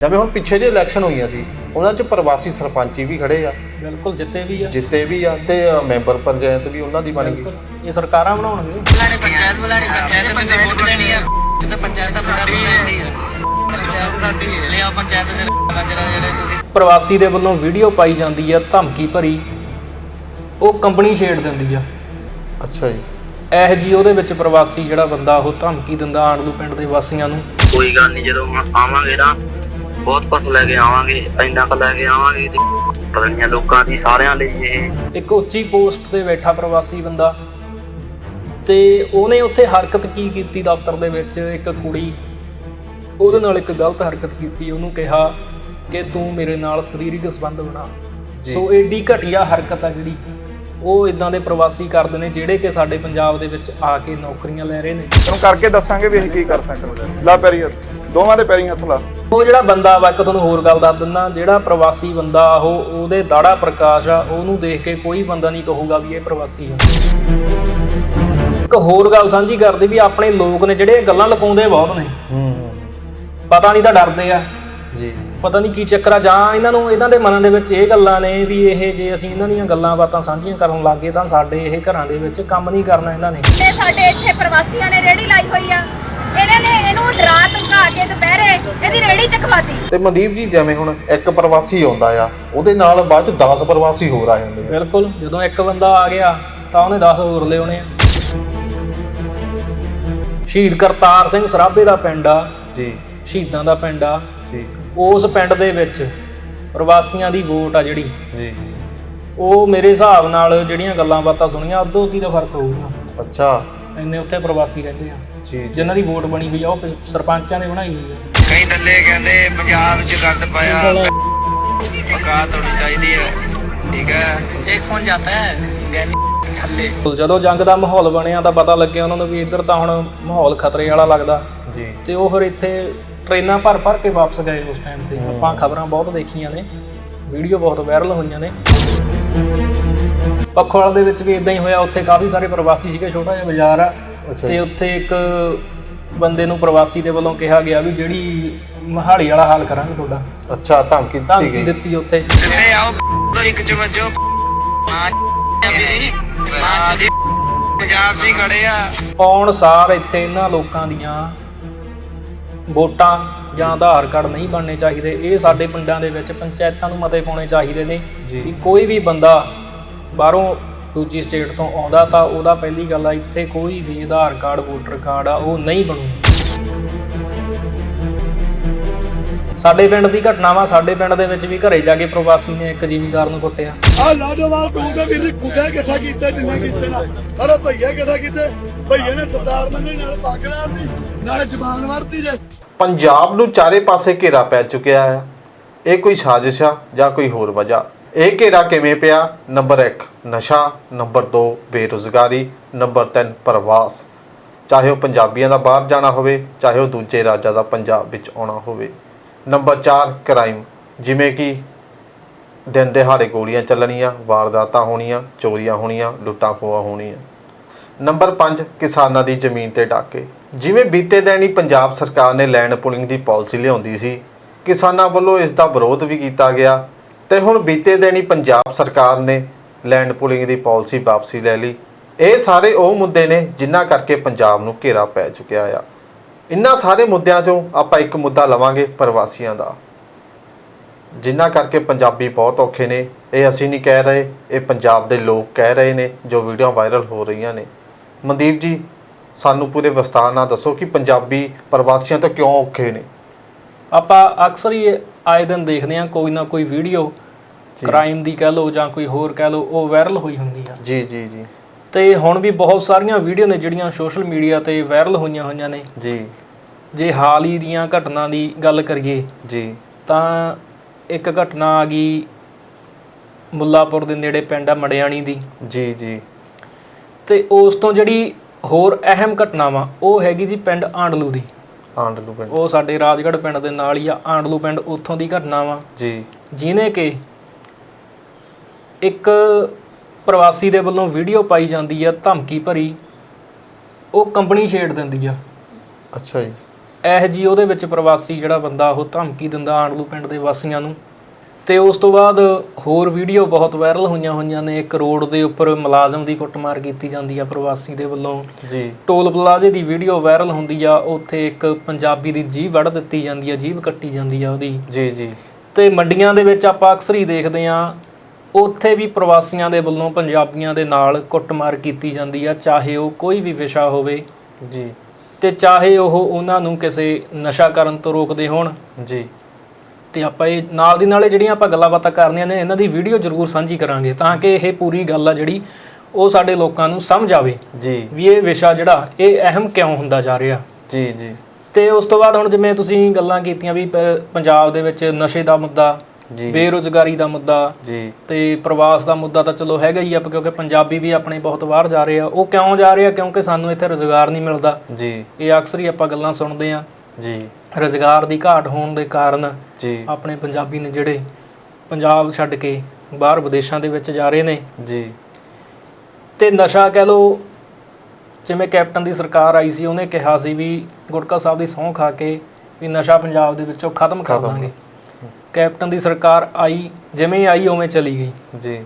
ਜਿਵੇਂ ਹੁਣ ਪਿੱਛੇ ਜੇ ਇਲੈਕਸ਼ਨ ਹੋਈਆਂ ਸੀ ਉਹਨਾਂ 'ਚ ਪ੍ਰਵਾਸੀ ਸਰਪੰਚੀ ਵੀ ਖੜੇ ਆ। ਬਿਲਕੁਲ ਜਿੱਤੇ ਵੀ ਆ। ਜਿੱਤੇ ਵੀ ਆ ਤੇ ਮੈਂਬਰ ਪੰਚਾਇਤ ਵੀ ਉਹਨਾਂ ਦੀ ਬਣ ਗਈ। ਇਹ ਸਰਕਾਰਾਂ ਬਣਾਉਣਗੇ। ਬੁਲਾਣੀ ਪੰਚਾਇਤ ਬੁਲਾਣੀ ਪੰਚਾਇਤ ਪੰਚਾਇਤ ਵੋਟ ਦੇਣੀ ਆ। ਤੇ ਪੰਚਾਇਤ ਦਾ ਸਾਡੀ ਹੈ ਪੰਚਾਇਤ ਸਾਡੀ ਹੈ ਲਿਆ ਪੰਚਾਇਤ ਦੇ ਜਿਹੜਾ ਜਿਹੜੇ ਤੁਸੀਂ ਪ੍ਰਵਾਸੀ ਦੇ ਵੱਲੋਂ ਵੀਡੀਓ ਪਾਈ ਜਾਂਦੀ ਆ ਧਮਕੀ ਭਰੀ। ਉਹ ਕੰਪਨੀ ਛੇੜ ਦਿੰਦੀ ਆ। ਅੱਛਾ ਜੀ। ਇਹ ਜੀ ਉਹਦੇ ਵਿੱਚ ਪ੍ਰਵਾਸੀ ਜਿਹੜਾ ਬੰਦਾ ਉਹ ਧਮਕੀ ਦਿੰਦਾ ਆਂਡਲੂ ਪਿੰਡ ਦੇ ਵਾਸੀਆਂ ਨੂੰ। ਕੋਈ ਗੱਲ ਨਹੀਂ ਜਦੋਂ ਆਵਾਂਗੇ ਨਾ ਬਹੁਤ ਕੁਛ ਲੈ ਕੇ ਆਵਾਂਗੇ ਇੰਨਾ ਕੁ ਲੈ ਕੇ ਆਵਾਂਗੇ ਤੇ ਪਤਾ ਨਹੀਂ ਲੋਕਾਂ ਦੀ ਸਾਰਿਆਂ ਲਈ ਇਹ। ਇੱਕ ਉੱਚੀ ਪੋਸਟ ਤੇ ਬੈਠਾ ਪ੍ਰਵਾਸੀ ਬੰਦਾ ਤੇ ਉਹਨੇ ਉੱਥੇ ਹਰਕਤ ਕੀ ਕੀਤੀ ਦਫ਼ਤਰ ਦੇ ਵਿੱਚ? ਇੱਕ ਕੁੜੀ ਉਹਦੇ ਨਾਲ ਇੱਕ ਗਲਤ ਹਰਕਤ ਕੀਤੀ ਉਹਨੂੰ ਕਿਹਾ ਕਿ ਤੂੰ ਮੇਰੇ ਨਾਲ ਸਰੀਰਕ ਸੰਬੰਧ ਬਣਾ। ਸੋ ਏਡੀ ਘਟੀਆ ਹਰਕਤ ਆ ਜਿਹੜੀ ਉਹ ਇਦਾਂ ਦੇ ਪ੍ਰਵਾਸੀ ਕਰਦੇ ਨੇ ਜਿਹੜੇ ਕਿ ਸਾਡੇ ਪੰਜਾਬ ਦੇ ਵਿੱਚ ਆ ਕੇ ਨੌਕਰੀਆਂ ਲੈ ਰਹੇ ਨੇ। ਤੈਨੂੰ ਕਰਕੇ ਦੱਸਾਂਗੇ ਵੀ ਅਸੀਂ ਕੀ ਕਰ ਸਕਦੇ ਹਾਂ। ਲਾ ਪੈਰੀ ਹੱਥ ਦੋਵਾਂ ਦੇ ਪੈਰੀ ਹੱਥ ਲਾ। ਉਹ ਜਿਹੜਾ ਬੰਦਾ ਵਾ ਇੱਕ ਤੁਹਾਨੂੰ ਹੋਰ ਗੱਲ ਦੱਸ ਦਿੰਦਾ ਜਿਹੜਾ ਪ੍ਰਵਾਸੀ ਬੰਦਾ ਉਹ ਉਹਦੇ ਦਾੜਾ ਪ੍ਰਕਾਸ਼ ਆ ਉਹਨੂੰ ਦੇਖ ਕੇ ਕੋਈ ਬੰਦਾ ਨਹੀਂ ਕਹੂਗਾ ਵੀ ਇਹ ਪ੍ਰਵਾਸੀ ਆ। ਇੱਕ ਹੋਰ ਗੱਲ ਸਾਂਝੀ ਕਰਦੇ ਵੀ ਆਪਣੇ ਲੋਕ ਨੇ ਜਿਹੜੇ ਇਹ ਗੱਲਾਂ ਲੁਕਾਉਂਦੇ ਬਹੁਤ ਨੇ। ਹੂੰ ਪਤਾ ਨਹੀਂ ਤਾਂ ਡਰਦੇ ਆ। ਜੀ। ਪਤਾ ਨਹੀਂ ਕੀ ਚੱਕਰ ਆ ਜਾਂ ਇਹਨਾਂ ਨੂੰ ਇਹਨਾਂ ਦੇ ਮਨਾਂ ਦੇ ਵਿੱਚ ਇਹ ਗੱਲਾਂ ਨੇ ਵੀ ਇਹ ਜੇ ਅਸੀਂ ਇਹਨਾਂ ਦੀਆਂ ਗੱਲਾਂ ਬਾਤਾਂ ਸਾਂਝੀਆਂ ਕਰਨ ਲੱਗੇ ਤਾਂ ਸਾਡੇ ਇਹ ਘਰਾਂ ਦੇ ਵਿੱਚ ਕੰਮ ਨਹੀਂ ਕਰਨਾ ਇਹਨਾਂ ਨੇ। ਨੇ ਸਾਡੇ ਇੱਥੇ ਪ੍ਰਵਾਸੀਆਂ ਨੇ ਰੇੜੀ ਲਾਈ ਹੋਈ ਆ। ਇਹਨਾਂ ਨੇ ਇਹਨੂੰ ਡਰਾ ਧਮਕਾ ਕੇ ਦੁਪਹਿਰੇ ਇਹਦੀ ਰੇੜੀ ਚਖਵਾਤੀ ਤੇ ਮਨਦੀਪ ਜੀ ਜਿਵੇਂ ਹੁਣ ਇੱਕ ਪ੍ਰਵਾਸੀ ਆਉਂਦਾ ਆ ਉਹਦੇ ਨਾਲ ਬਾਅਦ ਚ 10 ਪ੍ਰਵਾਸੀ ਹੋਰ ਆ ਜਾਂਦੇ ਆ। ਬਿਲਕੁਲ ਜਦੋਂ ਇੱਕ ਬੰਦਾ ਆ ਗਿਆ ਤਾਂ ਉਹਨੇ 10 ਹੋਰ ਲਿਆਉਣੇ ਆ। ਸ਼ਹੀਦ ਕਰਤਾਰ ਸਿੰਘ ਸਰਾਭੇ ਦਾ ਪਿੰਡ ਆ। ਜੀ। ਸ਼ਹੀਦਾਂ ਦਾ ਪਿੰਡ ਆ। ਜੀ। ਉਸ ਪਿੰਡ ਦੇ ਵਿੱਚ ਪ੍ਰਵਾਸੀਆਂ ਦੀ ਵੋਟ ਆ ਜਿਹੜੀ। ਜੀ। ਉਹ ਮੇਰੇ ਹਿਸਾਬ ਨਾਲ ਜਿਹੜੀਆਂ ਗੱਲਾਂ ਬਾਤਾਂ ਸੁਣੀਆਂ ਅੱਧੋ ਕੀ ਦਾ ਫ਼ਰਕ ਹੋਊਗਾ। ਅੱਛਾ। ਇੰਨੇ ਉੱਥੇ ਪ੍ਰਵਾਸੀ ਰਹਿੰਦੇ ਆ। ਜੀ ਜਿਨ੍ਹਾਂ ਦੀ ਵੋਟ ਬਣੀ ਹੋਈ ਆ ਉਹ ਪ- ਸਰਪੰਚਾਂ ਨੇ ਬਣਾਈ ਹੋਈ ਆ। ਕਈ ਦੱਲੇ ਕਹਿੰਦੇ ਪੰਜਾਬ 'ਚ ਗੰਦ ਪਾਇਆ। ਔਕਾਤ ਹੋਣੀ ਚਾਹੀਦੀ ਹੈ। ਠੀਕ ਹੈ। ਇੱਕ ਫੋਨ ਜਾਂਦਾ ਹੈ? ਗੈਨੀ ਥੱਲੇ। ਜਦੋਂ ਜੰਗ ਦਾ ਮਾਹੌਲ ਬਣਿਆ ਤਾਂ ਪਤਾ ਲੱਗਿਆ ਉਹਨਾਂ ਨੂੰ ਵੀ ਇੱਧਰ ਤਾਂ ਹੁਣ ਮਾਹੌਲ ਖਤਰੇ ਵਾਲਾ ਲੱਗਦਾ। ਜੀ। ਤੇ ਉਹ ਫਿਰ ਇੱਥੇ ਟ੍ਰੇਨਾਂ ਭਰ ਭਰ ਕੇ ਵਾਪਸ ਗਏ ਉਸ ਟਾਈਮ ਤੇ। ਆਪਾਂ ਖਬਰਾਂ ਬਹੁਤ ਦੇਖੀਆਂ ਨੇ। ਵੀਡੀਓ ਬਹੁਤ ਵਾਇਰਲ ਹੋਈਆਂ ਨੇ। ਪਖਵਾਲ ਦੇ ਵਿੱਚ ਵੀ ਇਦਾਂ ਹੀ ਹੋਇਆ ਉੱਥੇ ਕਾਫੀ ਸਾਰੇ ਪ੍ਰਵਾਸੀ ਸੀਗੇ ਛੋਟਾ ਜਿਹਾ ਬਾਜ਼ਾਰ ਆ ਤੇ ਉੱਥੇ ਇੱਕ ਬੰਦੇ ਨੂੰ ਪ੍ਰਵਾਸੀ ਦੇ ਵੱਲੋਂ ਕਿਹਾ ਗਿਆ ਵੀ ਜਿਹੜੀ ਮਹਾਲੀ ਵਾਲਾ ਹਾਲ ਕਰਾਂਗੇ ਤੁਹਾਡਾ। ਅੱਛਾ ਧਮਕੀ ਦਿੱਤੀ ਧਮਕੀ ਗਈ। ਦਿੱਤੀ ਉੱਥੇ। ਜਿੱਥੇ ਆਓ ਦੋ ਇੱਕ ਚ ਵੱਜੋ। ਮਾਂ ਦੀ ਮਾਂ ਦੀ ਪੰਜਾਬ ਹੀ ਖੜੇ ਆ। ਆਉਣ ਸਾਰ ਇੱਥੇ ਇਹਨਾਂ ਲੋਕਾਂ ਦੀਆਂ ਵੋਟਾਂ ਜਾਂ ਆਧਾਰ ਕਾਰਡ ਨਹੀਂ ਬਣਨੇ ਚਾਹੀਦੇ। ਇਹ ਸਾਡੇ ਪਿੰਡਾਂ ਦੇ ਵਿੱਚ ਪੰਚਾਇਤਾਂ ਨੂੰ ਮਤੇ ਪਾਉਣੇ ਚਾਹੀਦੇ ਨੇ ਜੀ। ਕਿ ਕੋਈ ਵੀ ਬੰਦਾ ਬਾਹਰੋਂ ਦੂਜੀ ਸਟੇਟ ਤੋਂ ਆਉਂਦਾ ਤਾਂ ਉਹਦਾ ਪਹਿਲੀ ਗੱਲ ਆ ਇੱਥੇ ਕੋਈ ਵੀ ਆਧਾਰ ਕਾਰਡ ਵੋਟਰ ਕਾਰਡ ਆ ਉਹ ਨਹੀਂ ਬਣੂ ਸਾਡੇ ਪਿੰਡ ਦੀ ਘਟਨਾ ਵਾ ਸਾਡੇ ਪਿੰਡ ਦੇ ਵਿੱਚ ਵੀ ਘਰੇ ਜਾ ਕੇ ਪ੍ਰਵਾਸੀ ਨੇ ਇੱਕ ਜ਼ਿਮੀਂਦਾਰ ਨੂੰ ਕੁੱਟਿਆ। ਆ ਲਾਡੋਵਾਲ ਕਹੂੰਗਾ ਵੀ ਇਹਨੇ ਕੁੱਟਿਆ ਇਕੱਠਾ ਕੀਤਾ ਜਿੰਨੇ ਕੀਤੇ ਨਾ। ਅਰੇ ਭਈਆ ਇਕੱਠਾ ਕੀਤੇ? ਭਈਏ ਨੇ ਸਰਦਾਰ ਮੰਨੇ ਨਾਲ ਪੱਗ ਲਾਤੀ ਨਾਲੇ ਜ਼ਬਾਨ ਵਰਤੀ ਜੇ। ਪੰਜਾਬ ਨੂੰ ਚਾਰੇ ਪਾਸੇ ਘੇਰਾ ਪੈ ਚੁੱਕਿਆ ਹੈ। ਇਹ ਕੋਈ ਸਾਜ਼ਿਸ਼ ਆ ਜਾਂ ਕੋਈ ਹੋਰ ਵਜ੍ਹਾ? ਇਹ ਘੇਰਾ ਕਿਵੇਂ ਪਿਆ? ਨੰਬਰ 1 ਨਸ਼ਾ। ਨੰਬਰ 2 ਬੇਰੁਜ਼ਗਾਰੀ। ਨੰਬਰ 3 ਪ੍ਰਵਾਸ। ਚਾਹੇ ਉਹ ਪੰਜਾਬੀਆਂ ਦਾ ਬਾਹਰ ਜਾਣਾ ਹੋਵੇ, ਚਾਹੇ ਉਹ ਦੂਜੇ ਰਾਜਾਂ ਦਾ ਪੰਜਾਬ ਵਿੱਚ ਆਉਣਾ ਹੋਵੇ। Number 4 crime. ਜਿਵੇਂ ਕਿ ਦਿਨ ਦਿਹਾੜੇ ਗੋਲੀਆਂ ਚੱਲਣੀਆਂ, ਵਾਰਦਾਤਾਂ ਹੋਣੀਆਂ, ਚੋਰੀਆਂ ਹੋਣੀਆਂ ਲੁੱਟਾਂ ਖੋਹਾਂ ਹੋਣੀਆਂ। ਨੰਬਰ 5 ਕਿਸਾਨਾਂ ਦੀ ਜ਼ਮੀਨ ਤੇ ਡਾਕੇ। ਜਿਵੇਂ ਬੀਤੇ ਦਿਨ ਹੀ ਪੰਜਾਬ ਸਰਕਾਰ ਨੇ ਲੈਂਡ ਪੁਲਿੰਗ ਦੀ ਪਾਲਿਸੀ ਲਿਆਉਂਦੀ ਸੀ, ਕਿਸਾਨਾਂ ਵੱਲੋਂ ਇਸ ਦਾ ਵਿਰੋਧ ਵੀ ਕੀਤਾ ਗਿਆ। ਤੇ ਹੁਣ ਬੀਤੇ ਦਿਨ ਹੀ ਪੰਜਾਬ ਸਰਕਾਰ ਨੇ ਲੈਂਡ ਪੁਲਿੰਗ ਦੀ ਪਾਲਿਸੀ ਵਾਪਸੀ ਲੈ ਲਈ। ਇਹ ਸਾਰੇ ਉਹ ਮੁੱਦੇ ਨੇ ਜਿਨ੍ਹਾਂ ਕਰਕੇ ਪੰਜਾਬ ਨੂੰ ਘੇਰਾ ਪੈ ਚੁੱਕਿਆ ਆ। ਇਨ੍ਹਾਂ ਸਾਰੇ ਮੁੱਦਿਆਂ 'ਚੋਂ ਆਪਾਂ ਇੱਕ ਮੁੱਦਾ ਲਵਾਂਗੇ ਪ੍ਰਵਾਸੀਆਂ ਦਾ। ਜਿਨ੍ਹਾਂ ਕਰਕੇ ਪੰਜਾਬੀ ਬਹੁਤ ਔਖੇ ਨੇ। ਇਹ ਅਸੀਂ ਨਹੀਂ ਕਹਿ ਰਹੇ, ਇਹ ਪੰਜਾਬ ਦੇ ਲੋਕ ਕਹਿ ਰਹੇ ਨੇ ਜੋ ਵੀਡੀਓ ਵਾਇਰਲ ਹੋ ਰਹੀਆਂ ਨੇ। ਮਨਦੀਪ ਜੀ, ਸਾਨੂੰ ਪੂਰੇ ਵਿਸਤਾਰ ਨਾਲ ਦੱਸੋ ਕਿ ਪੰਜਾਬੀ ਪ੍ਰਵਾਸੀਆਂ ਤੋਂ ਕਿਉਂ ਔਖੇ ਨੇ? ਆਪਾਂ ਅਕਸਰ ਹੀ ਆਏ ਦਿਨ ਦੇਖਦੇ ਹਾਂ ਕੋਈ ਨਾ ਕੋਈ ਵੀਡੀਓ ਕ੍ਰਾਈਮ ਦੀ ਕਹਿ ਲਓ ਜਾਂ ਕੋਈ ਹੋਰ ਕਹਿ ਲਓ ਉਹ ਵਾਇਰਲ ਹੋਈ ਹੁੰਦੀ ਆ। ਜੀ ਜੀ ਜੀ। ਤੇ ਹੁਣ ਵੀ ਬਹੁਤ ਸਾਰੀਆਂ ਵੀਡੀਓ ਨੇ ਜਿਹੜੀਆਂ ਸੋਸ਼ਲ ਮੀਡੀਆ ਤੇ ਵਾਇਰਲ ਹੋਈਆਂ ਹੋਈਆਂ ਨੇ। ਜੀ। ਜੇ ਹਾਲ ਹੀ ਦੀਆਂ ਘਟਨਾ ਦੀ ਗੱਲ ਕਰੀਏ ਜੀ। ਤਾਂ ਇੱਕ ਘਟਨਾ ਆ ਗਈ ਮੁੱਲਾਪੁਰ ਦੇ ਨੇੜੇ ਪਿੰਡ ਆ ਮੜਿਆਣੀ ਦੀ। ਜੀ ਜੀ। ਤੇ ਉਸ ਤੋਂ ਜਿਹੜੀ ਹੋਰ ਅਹਿਮ ਘਟਨਾ ਵਾ ਉਹ ਹੈਗੀ ਜੀ ਪਿੰਡ ਆਂਡਲੂ ਦੀ। ਆਂਡਲੂ ਪਿੰਡ। ਉਹ ਸਾਡੇ ਰਾਜਗੜ੍ਹ ਪਿੰਡ ਦੇ ਨਾਲ ਹੀ ਆ ਆਂਡਲੂ ਪਿੰਡ ਉੱਥੋਂ ਦੀ ਘਟਨਾ ਵਾ। ਜੀ। ਜਿਨੇ ਕਿ ਇੱਕ ਪ੍ਰਵਾਸੀ ਦੇ ਵੱਲੋਂ ਵੀਡੀਓ ਪਾਈ ਜਾਂਦੀ ਆ ਧਮਕੀ ਭਰੀ। ਉਹ ਕੰਪਨੀ ਛੇੜ ਦਿੰਦੀ ਆ। ਅੱਛਾ ਜੀ। ਇਹ ਜੀ ਉਹਦੇ ਵਿੱਚ ਪ੍ਰਵਾਸੀ ਜਿਹੜਾ ਬੰਦਾ ਉਹ ਧਮਕੀ ਦਿੰਦਾ ਆਂਡਲੂ ਪਿੰਡ ਦੇ ਵਾਸੀਆਂ ਨੂੰ। ਤੇ ਉਸ ਤੋਂ ਬਾਅਦ ਹੋਰ ਵੀਡੀਓ ਬਹੁਤ ਵਾਇਰਲ ਹੋਈਆਂ ਹੋਈਆਂ ਨੇ। ਇੱਕ ਰੋਡ ਦੇ ਉੱਪਰ ਮੁਲਾਜ਼ਮ ਦੀ ਕੁੱਟਮਾਰ ਕੀਤੀ ਜਾਂਦੀ ਆ ਪ੍ਰਵਾਸੀ ਦੇ ਵੱਲੋਂ। ਜੀ। ਟੋਲ ਪਲਾਜ਼ੇ ਦੀ ਵੀਡੀਓ ਵਾਇਰਲ ਹੁੰਦੀ ਆ। ਉੱਥੇ ਇੱਕ ਪੰਜਾਬੀ ਦੀ ਜੀਭ ਵੜ ਦਿੱਤੀ ਜਾਂਦੀ ਆ ਜੀਭ ਕੱਟੀ ਜਾਂਦੀ ਆ ਉਹਦੀ। ਜੀ ਜੀ। ਤੇ ਮੰਡੀਆਂ ਦੇ ਵਿੱਚ ਆਪਾਂ ਅਕਸਰ ਹੀ ਦੇਖਦੇ ਆ ਉੱਥੇ ਵੀ ਪ੍ਰਵਾਸੀਆਂ ਦੇ ਵੱਲੋਂ ਪੰਜਾਬੀਆਂ ਦੇ ਨਾਲ ਕੁੱਟਮਾਰ ਕੀਤੀ ਜਾਂਦੀ ਆ ਚਾਹੇ ਉਹ ਕੋਈ ਵੀ ਵਿਸ਼ਾ ਹੋਵੇ। ਜੀ। ਤੇ ਚਾਹੇ ਉਹ ਉਹਨਾਂ ਨੂੰ ਕਿਸੇ ਨਸ਼ਾ ਕਰਨ ਤੋਂ ਰੋਕਦੇ ਹੋਣ। ਜੀ। ਤੇ ਆਪਾਂ ਇਹ ਨਾਲ ਦੀ ਨਾਲੇ ਜਿਹੜੀਆਂ ਆਪਾਂ ਗੱਲਾਂ ਬਾਤਾਂ ਕਰਨੀਆਂ ਨੇ ਇਹਨਾਂ ਦੀ ਵੀਡੀਓ ਜ਼ਰੂਰ ਸਾਂਝੀ ਕਰਾਂਗੇ ਤਾਂ ਕਿ ਇਹ ਪੂਰੀ ਗੱਲ ਆ ਜਿਹੜੀ ਉਹ ਸਾਡੇ ਲੋਕਾਂ ਨੂੰ ਸਮਝ ਆਵੇ ਜੀ। ਵੀ ਇਹ ਵਿਸ਼ਾ ਜਿਹੜਾ ਇਹ ਅਹਿਮ ਕਿਉਂ ਹੁੰਦਾ ਜਾ ਰਿਹਾ। ਜੀ ਜੀ। ਤੇ ਉਸ ਤੋਂ ਬਾਅਦ ਹੁਣ ਜਿਵੇਂ ਤੁਸੀਂ ਗੱਲਾਂ ਕੀਤੀਆਂ ਵੀ ਪੰਜਾਬ ਦੇ ਵਿੱਚ ਨਸ਼ੇ ਦਾ ਮੁੱਦਾ ਜੀ। ਬੇਰੁਜ਼ਗਾਰੀ ਦਾ ਮੁੱਦਾ ਜੀ। ਤੇ ਪ੍ਰਵਾਸ ਦਾ ਮੁੱਦਾ ਤਾਂ ਚਲੋ ਹੈਗਾ ਹੀ ਆ ਕਿਉਂਕਿ ਪੰਜਾਬੀ ਵੀ ਆਪਣੇ ਬਹੁਤ ਬਾਹਰ ਜਾ ਰਹੇ ਆ। ਉਹ ਕਿਉਂ ਜਾ ਰਹੇ ਆ? ਕਿਉਂਕਿ ਸਾਨੂੰ ਇੱਥੇ ਰੁਜ਼ਗਾਰ ਨਹੀਂ ਮਿਲਦਾ। ਜੀ। ਇਹ ਅਕਸਰ ਹੀ ਆਪਾਂ ਗੱਲਾਂ ਸੁਣਦੇ ਆ। ਜੀ। ਰੁਜ਼ਗਾਰ ਦੀ ਘਾਟ ਹੋਣ ਦੇ ਕਾਰਨ ਜੀ। ਆਪਣੇ ਪੰਜਾਬੀ ਨੇ ਜਿਹੜੇ ਪੰਜਾਬ ਛੱਡ ਕੇ ਬਾਹਰ ਵਿਦੇਸ਼ਾਂ ਦੇ ਵਿੱਚ ਜਾ ਰਹੇ ਨੇ। ਜੀ। ਤੇ ਨਸ਼ਾ ਕਹਿ ਲੋ ਜਿਵੇਂ ਕੈਪਟਨ ਦੀ ਸਰਕਾਰ ਆਈ ਸੀ ਉਹਨੇ ਕਿਹਾ ਸੀ ਵੀ ਗੁਟਕਾ ਸਾਹਿਬ ਦੀ ਸਹੁੰ ਖਾ ਕੇ ਵੀ ਨਸ਼ਾ ਪੰਜਾਬ ਦੇ ਵਿੱਚੋਂ ਖਤਮ ਕਰ। ਦਾਂਗੇ। ਕੈਪਟਨ ਦੀ ਸਰਕਾਰ ਆਈ ਜਿਵੇਂ ਆਈ ਉਵੇਂ ਚਲੀ ਗਈ। ਜੀ।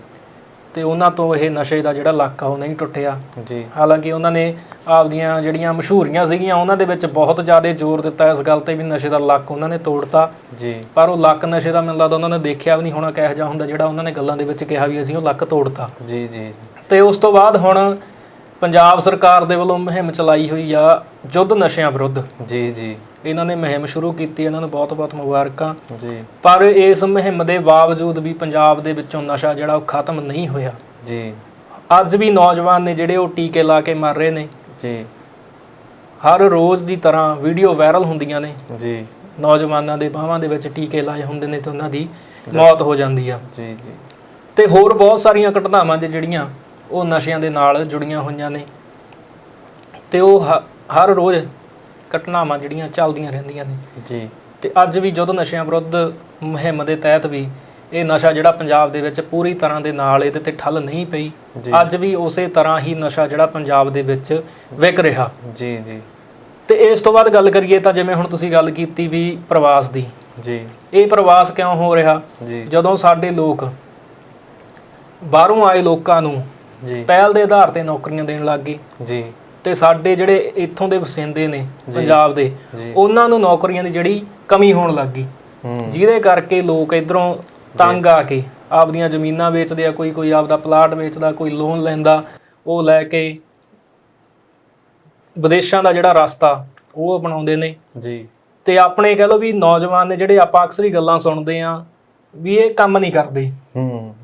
ਤੇ ਉਹਨਾਂ ਤੋਂ ਇਹ ਨਸ਼ੇ ਦਾ ਜਿਹੜਾ ਲੱਕ ਆ ਉਹ ਨਹੀਂ ਟੁੱਟਿਆ। ਜੀ। ਹਾਲਾਂਕਿ ਉਹਨਾਂ ਨੇ ਆਪਦੀਆਂ ਜਿਹੜੀਆਂ ਮਸ਼ਹੂਰੀਆਂ ਸੀਗੀਆਂ ਉਹਨਾਂ ਦੇ ਵਿੱਚ ਬਹੁਤ ਜ਼ਿਆਦਾ ਜ਼ੋਰ ਦਿੱਤਾ। ਇਸ ਗੱਲ ਤੇ ਵੀ ਨਸ਼ੇ ਦਾ ਲੱਕ ਉਹਨਾਂ ਨੇ ਤੋੜਤਾ। ਜੀ। ਪਰ ਉਹ ਲੱਕ ਨਸ਼ੇ ਦਾ ਮੈਨੂੰ ਲੱਗਦਾ ਉਹਨਾਂ ਨੇ ਦੇਖਿਆ ਵੀ ਨਹੀਂ ਹੋਣਾ ਕਿਹੋ ਜਿਹਾ ਹੁੰਦਾ ਜਿਹੜਾ ਉਹਨਾਂ ਨੇ ਗੱਲਾਂ ਦੇ ਵਿੱਚ ਕਿਹਾ ਵੀ ਅਸੀਂ ਉਹ ਲੱਕ ਤੋੜਤਾ। ਜੀ ਜੀ। ਤੇ ਉਸ ਤੋਂ ਬਾਅਦ ਹੁਣ ਪੰਜਾਬ ਸਰਕਾਰ ਦੇ ਵੱਲੋਂ ਮੁਹਿੰਮ ਚਲਾਈ ਹੋਈ ਆ ਯੁੱਧ ਨਸ਼ਿਆਂ ਵਿਰੁੱਧ। ਜੀ ਜੀ। ਇਹਨਾਂ ਨੇ ਮੁਹਿੰਮ ਸ਼ੁਰੂ ਕੀਤੀ ਇਹਨਾਂ ਨੂੰ ਬਹੁਤ-ਬਹੁਤ ਮੁਬਾਰਕਾਂ। ਜੀ। ਪਰ ਇਸ ਮੁਹਿੰਮ ਦੇ ਬਾਵਜੂਦ ਵੀ ਪੰਜਾਬ ਦੇ ਵਿੱਚੋਂ ਨਸ਼ਾ ਜਿਹੜਾ ਉਹ ਖਤਮ ਨਹੀਂ ਹੋਇਆ। ਜੀ। ਅੱਜ ਵੀ ਨੌਜਵਾਨ ਨੇ ਜਿਹੜੇ ਉਹ ਟੀਕੇ ਲਾ ਕੇ ਮਰ ਰਹੇ ਨੇ। ਜੀ। ਹਰ ਰੋਜ਼ ਦੀ ਤਰ੍ਹਾਂ ਵੀਡੀਓ ਵਾਇਰਲ ਹੁੰਦੀਆਂ ਨੇ। ਜੀ। ਨੌਜਵਾਨਾਂ ਦੇ ਬਾਹਾਂ ਦੇ ਵਿੱਚ ਟੀਕੇ ਲਾਏ ਹੁੰਦੇ ਨੇ ਤੇ ਉਹਨਾਂ ਦੀ ਮੌਤ ਹੋ ਜਾਂਦੀ ਆ। ਜੀ ਜੀ। ਤੇ ਹੋਰ ਬਹੁਤ ਸਾਰੀਆਂ ਘਟਨਾਵਾਂ ਜਿਹੜੀਆਂ ਉਹ ਨਸ਼ਿਆਂ ਦੇ ਨਾਲ ਜੁੜੀਆਂ ਹੋਈਆਂ ਨੇ। ਤੇ ਉਹ ਹਰ ਰੋਜ਼ ਘਟਨਾਵਾਂ ਜਿਹੜੀਆਂ ਚੱਲਦੀਆਂ ਰਹਿੰਦੀਆਂ ਨੇ। ਜੀ। ਤੇ ਅੱਜ ਵੀ ਜਦੋਂ ਨਸ਼ਿਆਂ ਵਿਰੁੱਧ ਮੁਹਿੰਮ ਦੇ ਤਹਿਤ ਵੀ ਇਹ ਨਸ਼ਾ ਜਿਹੜਾ ਪੰਜਾਬ ਦੇ ਵਿੱਚ ਪੂਰੀ ਤਰ੍ਹਾਂ ਦੇ ਨਾਲ ਇਹਦੇ ਤੇ ਠੱਲ ਨਹੀਂ ਪਈ। ਅੱਜ ਵੀ ਉਸੇ ਤਰ੍ਹਾਂ ਹੀ ਨਸ਼ਾ ਜਿਹੜਾ ਪੰਜਾਬ ਦੇ ਵਿੱਚ ਵਿਕ ਰਿਹਾ। ਜੀ ਜੀ। ਤੇ ਇਸ ਤੋਂ ਬਾਅਦ ਗੱਲ ਕਰੀਏ ਤਾਂ ਜਿਵੇਂ ਹੁਣ ਤੁਸੀਂ ਗੱਲ ਕੀਤੀ ਵੀ ਪ੍ਰਵਾਸ ਦੀ। ਜੀ। ਇਹ ਪ੍ਰਵਾਸ ਕਿਉਂ ਹੋ ਰਿਹਾ? ਜਦੋਂ ਸਾਡੇ ਲੋਕ ਬਾਹਰੋਂ ਆਏ ਲੋਕਾਂ ਨੂੰ ਜੀ। ਪਹਿਲ ਦੇ ਆਧਾਰ ਤੇ ਨੌਕਰੀਆਂ ਦੇਣ ਲੱਗ ਗਏ। ਜੀ। ਤੇ ਸਾਡੇ ਜਿਹੜੇ ਇੱਥੋਂ ਦੇ ਵਸਿੰਦੇ ਨੇ ਪੰਜਾਬ ਦੇ। ਉਹਨਾਂ ਨੂੰ ਨੌਕਰੀਆਂ ਦੀ ਜਿਹੜੀ ਕਮੀ ਹੋਣ ਲੱਗ ਗਈ। ਜਿਹਦੇ ਕਰਕੇ ਲੋਕ ਇਧਰੋਂ ਤੰਗ ਆ ਕੇ ਆਪਦੀਆਂ ਜ਼ਮੀਨਾਂ ਵੇਚਦੇ ਆ ਕੋਈ ਕੋਈ ਆਪਦਾ ਪਲਾਟ ਵੇਚਦਾ ਕੋਈ ਲੋਨ ਲੈਂਦਾ ਉਹ ਲੈ ਕੇ ਵਿਦੇਸ਼ਾਂ ਦਾ ਜਿਹੜਾ ਰਸਤਾ ਉਹ ਅਪਣਾਉਂਦੇ ਨੇ। ਜੀ। ਤੇ ਆਪਣੇ ਕਹ ਲਓ ਵੀ ਨੌਜਵਾਨ ਨੇ ਜਿਹੜੇ ਆਪਾਂ ਅਕਸਰ ਹੀ ਗੱਲਾਂ ਸੁਣਦੇ ਆ ਵੀ ਇਹ ਕੰਮ ਨਹੀਂ ਕਰਦੇ। ਹੂੰ।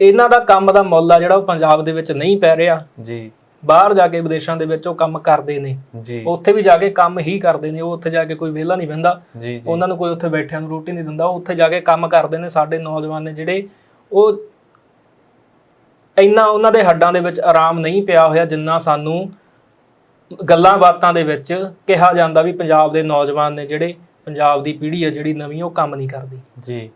ਇਹਨਾਂ ਦਾ ਕੰਮ ਦਾ ਮੁੱਲ ਆ ਜਿਹੜਾ ਉਹ ਪੰਜਾਬ ਦੇ ਵਿੱਚ ਨਹੀਂ ਪੈ ਰਿਹਾ। ਜੀ। ਬਾਹਰ ਜਾ ਕੇ ਵਿਦੇਸ਼ਾਂ ਦੇ ਵਿੱਚ ਉਹ ਕੰਮ ਕਰਦੇ ਨੇ। ਜੀ। ਉੱਥੇ ਵੀ ਜਾ ਕੇ ਕੰਮ ਹੀ ਕਰਦੇ ਨੇ ਉਹ ਉੱਥੇ ਜਾ ਕੇ ਕੋਈ ਵਿਹਲਾ ਨਹੀਂ ਬਹਿੰਦਾ। ਉਹਨਾਂ ਨੂੰ ਕੋਈ ਉੱਥੇ ਬੈਠਿਆਂ ਨੂੰ ਰੋਟੀ ਨਹੀਂ ਦਿੰਦਾ ਉਹ ਉੱਥੇ ਜਾ ਕੇ ਕੰਮ ਕਰਦੇ ਨੇ ਸਾਡੇ ਨੌਜਵਾਨ ਨੇ ਜਿਹੜੇ ਉਹ ਇੰਨਾ ਉਹਨਾਂ ਦੇ ਹੱਡਾਂ ਦੇ ਵਿੱਚ ਆਰਾਮ ਨਹੀਂ ਪਿਆ ਹੋਇਆ ਜਿੰਨਾ ਸਾਨੂੰ ਗੱਲਾਂ ਬਾਤਾਂ ਦੇ ਵਿੱਚ ਕਿਹਾ ਜਾਂਦਾ ਵੀ ਪੰਜਾਬ ਦੇ ਨੌਜਵਾਨ ਨੇ ਜਿਹੜੇ ਪੰਜਾਬ ਦੀ ਪੀੜ੍ਹੀ ਆ ਜਿਹੜੀ ਨਵੀਂ ਉਹ ਕੰਮ ਨਹੀਂ ਕਰਦੀ। ਜੀ।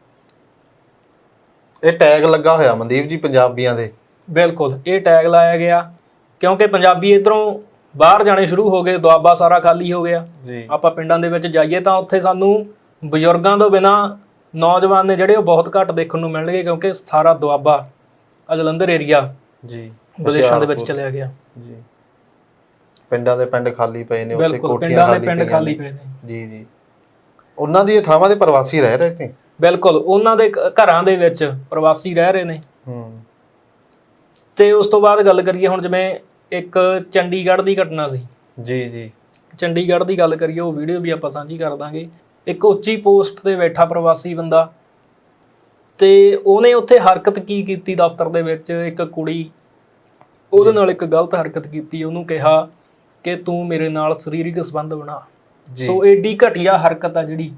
ਇਹ ਟੈਗ ਲੱਗਾ ਹੋਇਆ ਮਨਦੀਪ ਜੀ ਪੰਜਾਬੀਆਂ ਦੇ। ਬਿਲਕੁਲ ਇਹ ਟੈਗ ਲਾਇਆ ਗਿਆ ਕਿਉਂਕਿ ਪੰਜਾਬੀ ਇਧਰੋਂ ਬਾਹਰ ਜਾਣੇ ਸ਼ੁਰੂ ਹੋ ਗਏ ਦੁਆਬਾ ਸਾਰਾ ਖਾਲੀ ਹੋ ਗਿਆ। ਜੀ। ਆਪਾਂ ਪਿੰਡਾਂ ਦੇ ਵਿੱਚ ਜਾਈਏ ਤਾਂ ਉੱਥੇ ਸਾਨੂੰ ਬਜ਼ੁਰਗਾਂ ਤੋਂ ਬਿਨਾ ਨੌਜਵਾਨ ਨੇ ਜਿਹੜੇ ਉਹ ਬਹੁਤ ਘੱਟ ਦੇਖਣ ਨੂੰ ਮਿਲਣਗੇ ਕਿਉਂਕਿ ਸਾਰਾ ਦੁਆਬਾ ਆ ਜਲੰਧਰ ਏਰੀਆ ਜੀ। ਵਿਦੇਸ਼ਾਂ ਦੇ ਵਿੱਚ। ਚਲਿਆ ਗਿਆ। ਜੀ। ਪਿੰਡਾਂ ਦੇ ਪਿੰਡ ਖਾਲੀ ਪਏ ਨੇ ਉੱਥੇ ਬਿਲਕੁਲ ਕੋਠੀਆਂ ਪਿੰਡਾਂ ਦੇ ਖਾਲੀ ਪਿੰਡ ਪਈਆਂ ਖਾਲੀ ਨੇ। ਪਏ ਨੇ। ਜੀ ਜੀ। ਉਹਨਾਂ ਦੀ ਥਾਵਾਂ ਦੇ ਪ੍ਰਵਾਸੀ ਰਹਿ ਰਹੇ ਨੇ? ਬਿਲਕੁਲ ਉਹਨਾਂ ਦੇ ਘਰਾਂ ਦੇ ਵਿੱਚ ਪ੍ਰਵਾਸੀ ਰਹਿ ਰਹੇ ਨੇ। ਹੂੰ। ਤੇ ਉਸ ਤੋਂ ਬਾਅਦ ਗੱਲ ਕਰੀਏ ਹੁਣ ਜਿਵੇਂ ਇੱਕ ਚੰਡੀਗੜ੍ਹ ਦੀ ਘਟਨਾ ਸੀ। ਜੀ ਜੀ। ਚੰਡੀਗੜ੍ਹ ਦੀ ਗੱਲ ਕਰੀਏ ਉਹ ਵੀਡੀਓ ਵੀ ਆਪਾਂ ਸਾਂਝੀ ਕਰ ਦਾਂਗੇ। ਇੱਕ ਉੱਚੀ ਪੋਸਟ ਤੇ ਬੈਠਾ ਪ੍ਰਵਾਸੀ ਬੰਦਾ ਤੇ ਉਹਨੇ ਉੱਥੇ ਹਰਕਤ ਕੀ ਕੀਤੀ ਦਫ਼ਤਰ ਦੇ ਵਿੱਚ? ਇੱਕ ਕੁੜੀ ਉਹਦੇ ਨਾਲ ਇੱਕ ਗਲਤ ਹਰਕਤ ਕੀਤੀ ਉਹਨੂੰ ਕਿਹਾ ਕਿ ਤੂੰ ਮੇਰੇ ਨਾਲ ਸਰੀਰਕ ਸੰਬੰਧ ਬਣਾ। ਸੋ ਏਡੀ ਘਟੀਆ ਹਰਕਤ ਆ ਜਿਹੜੀ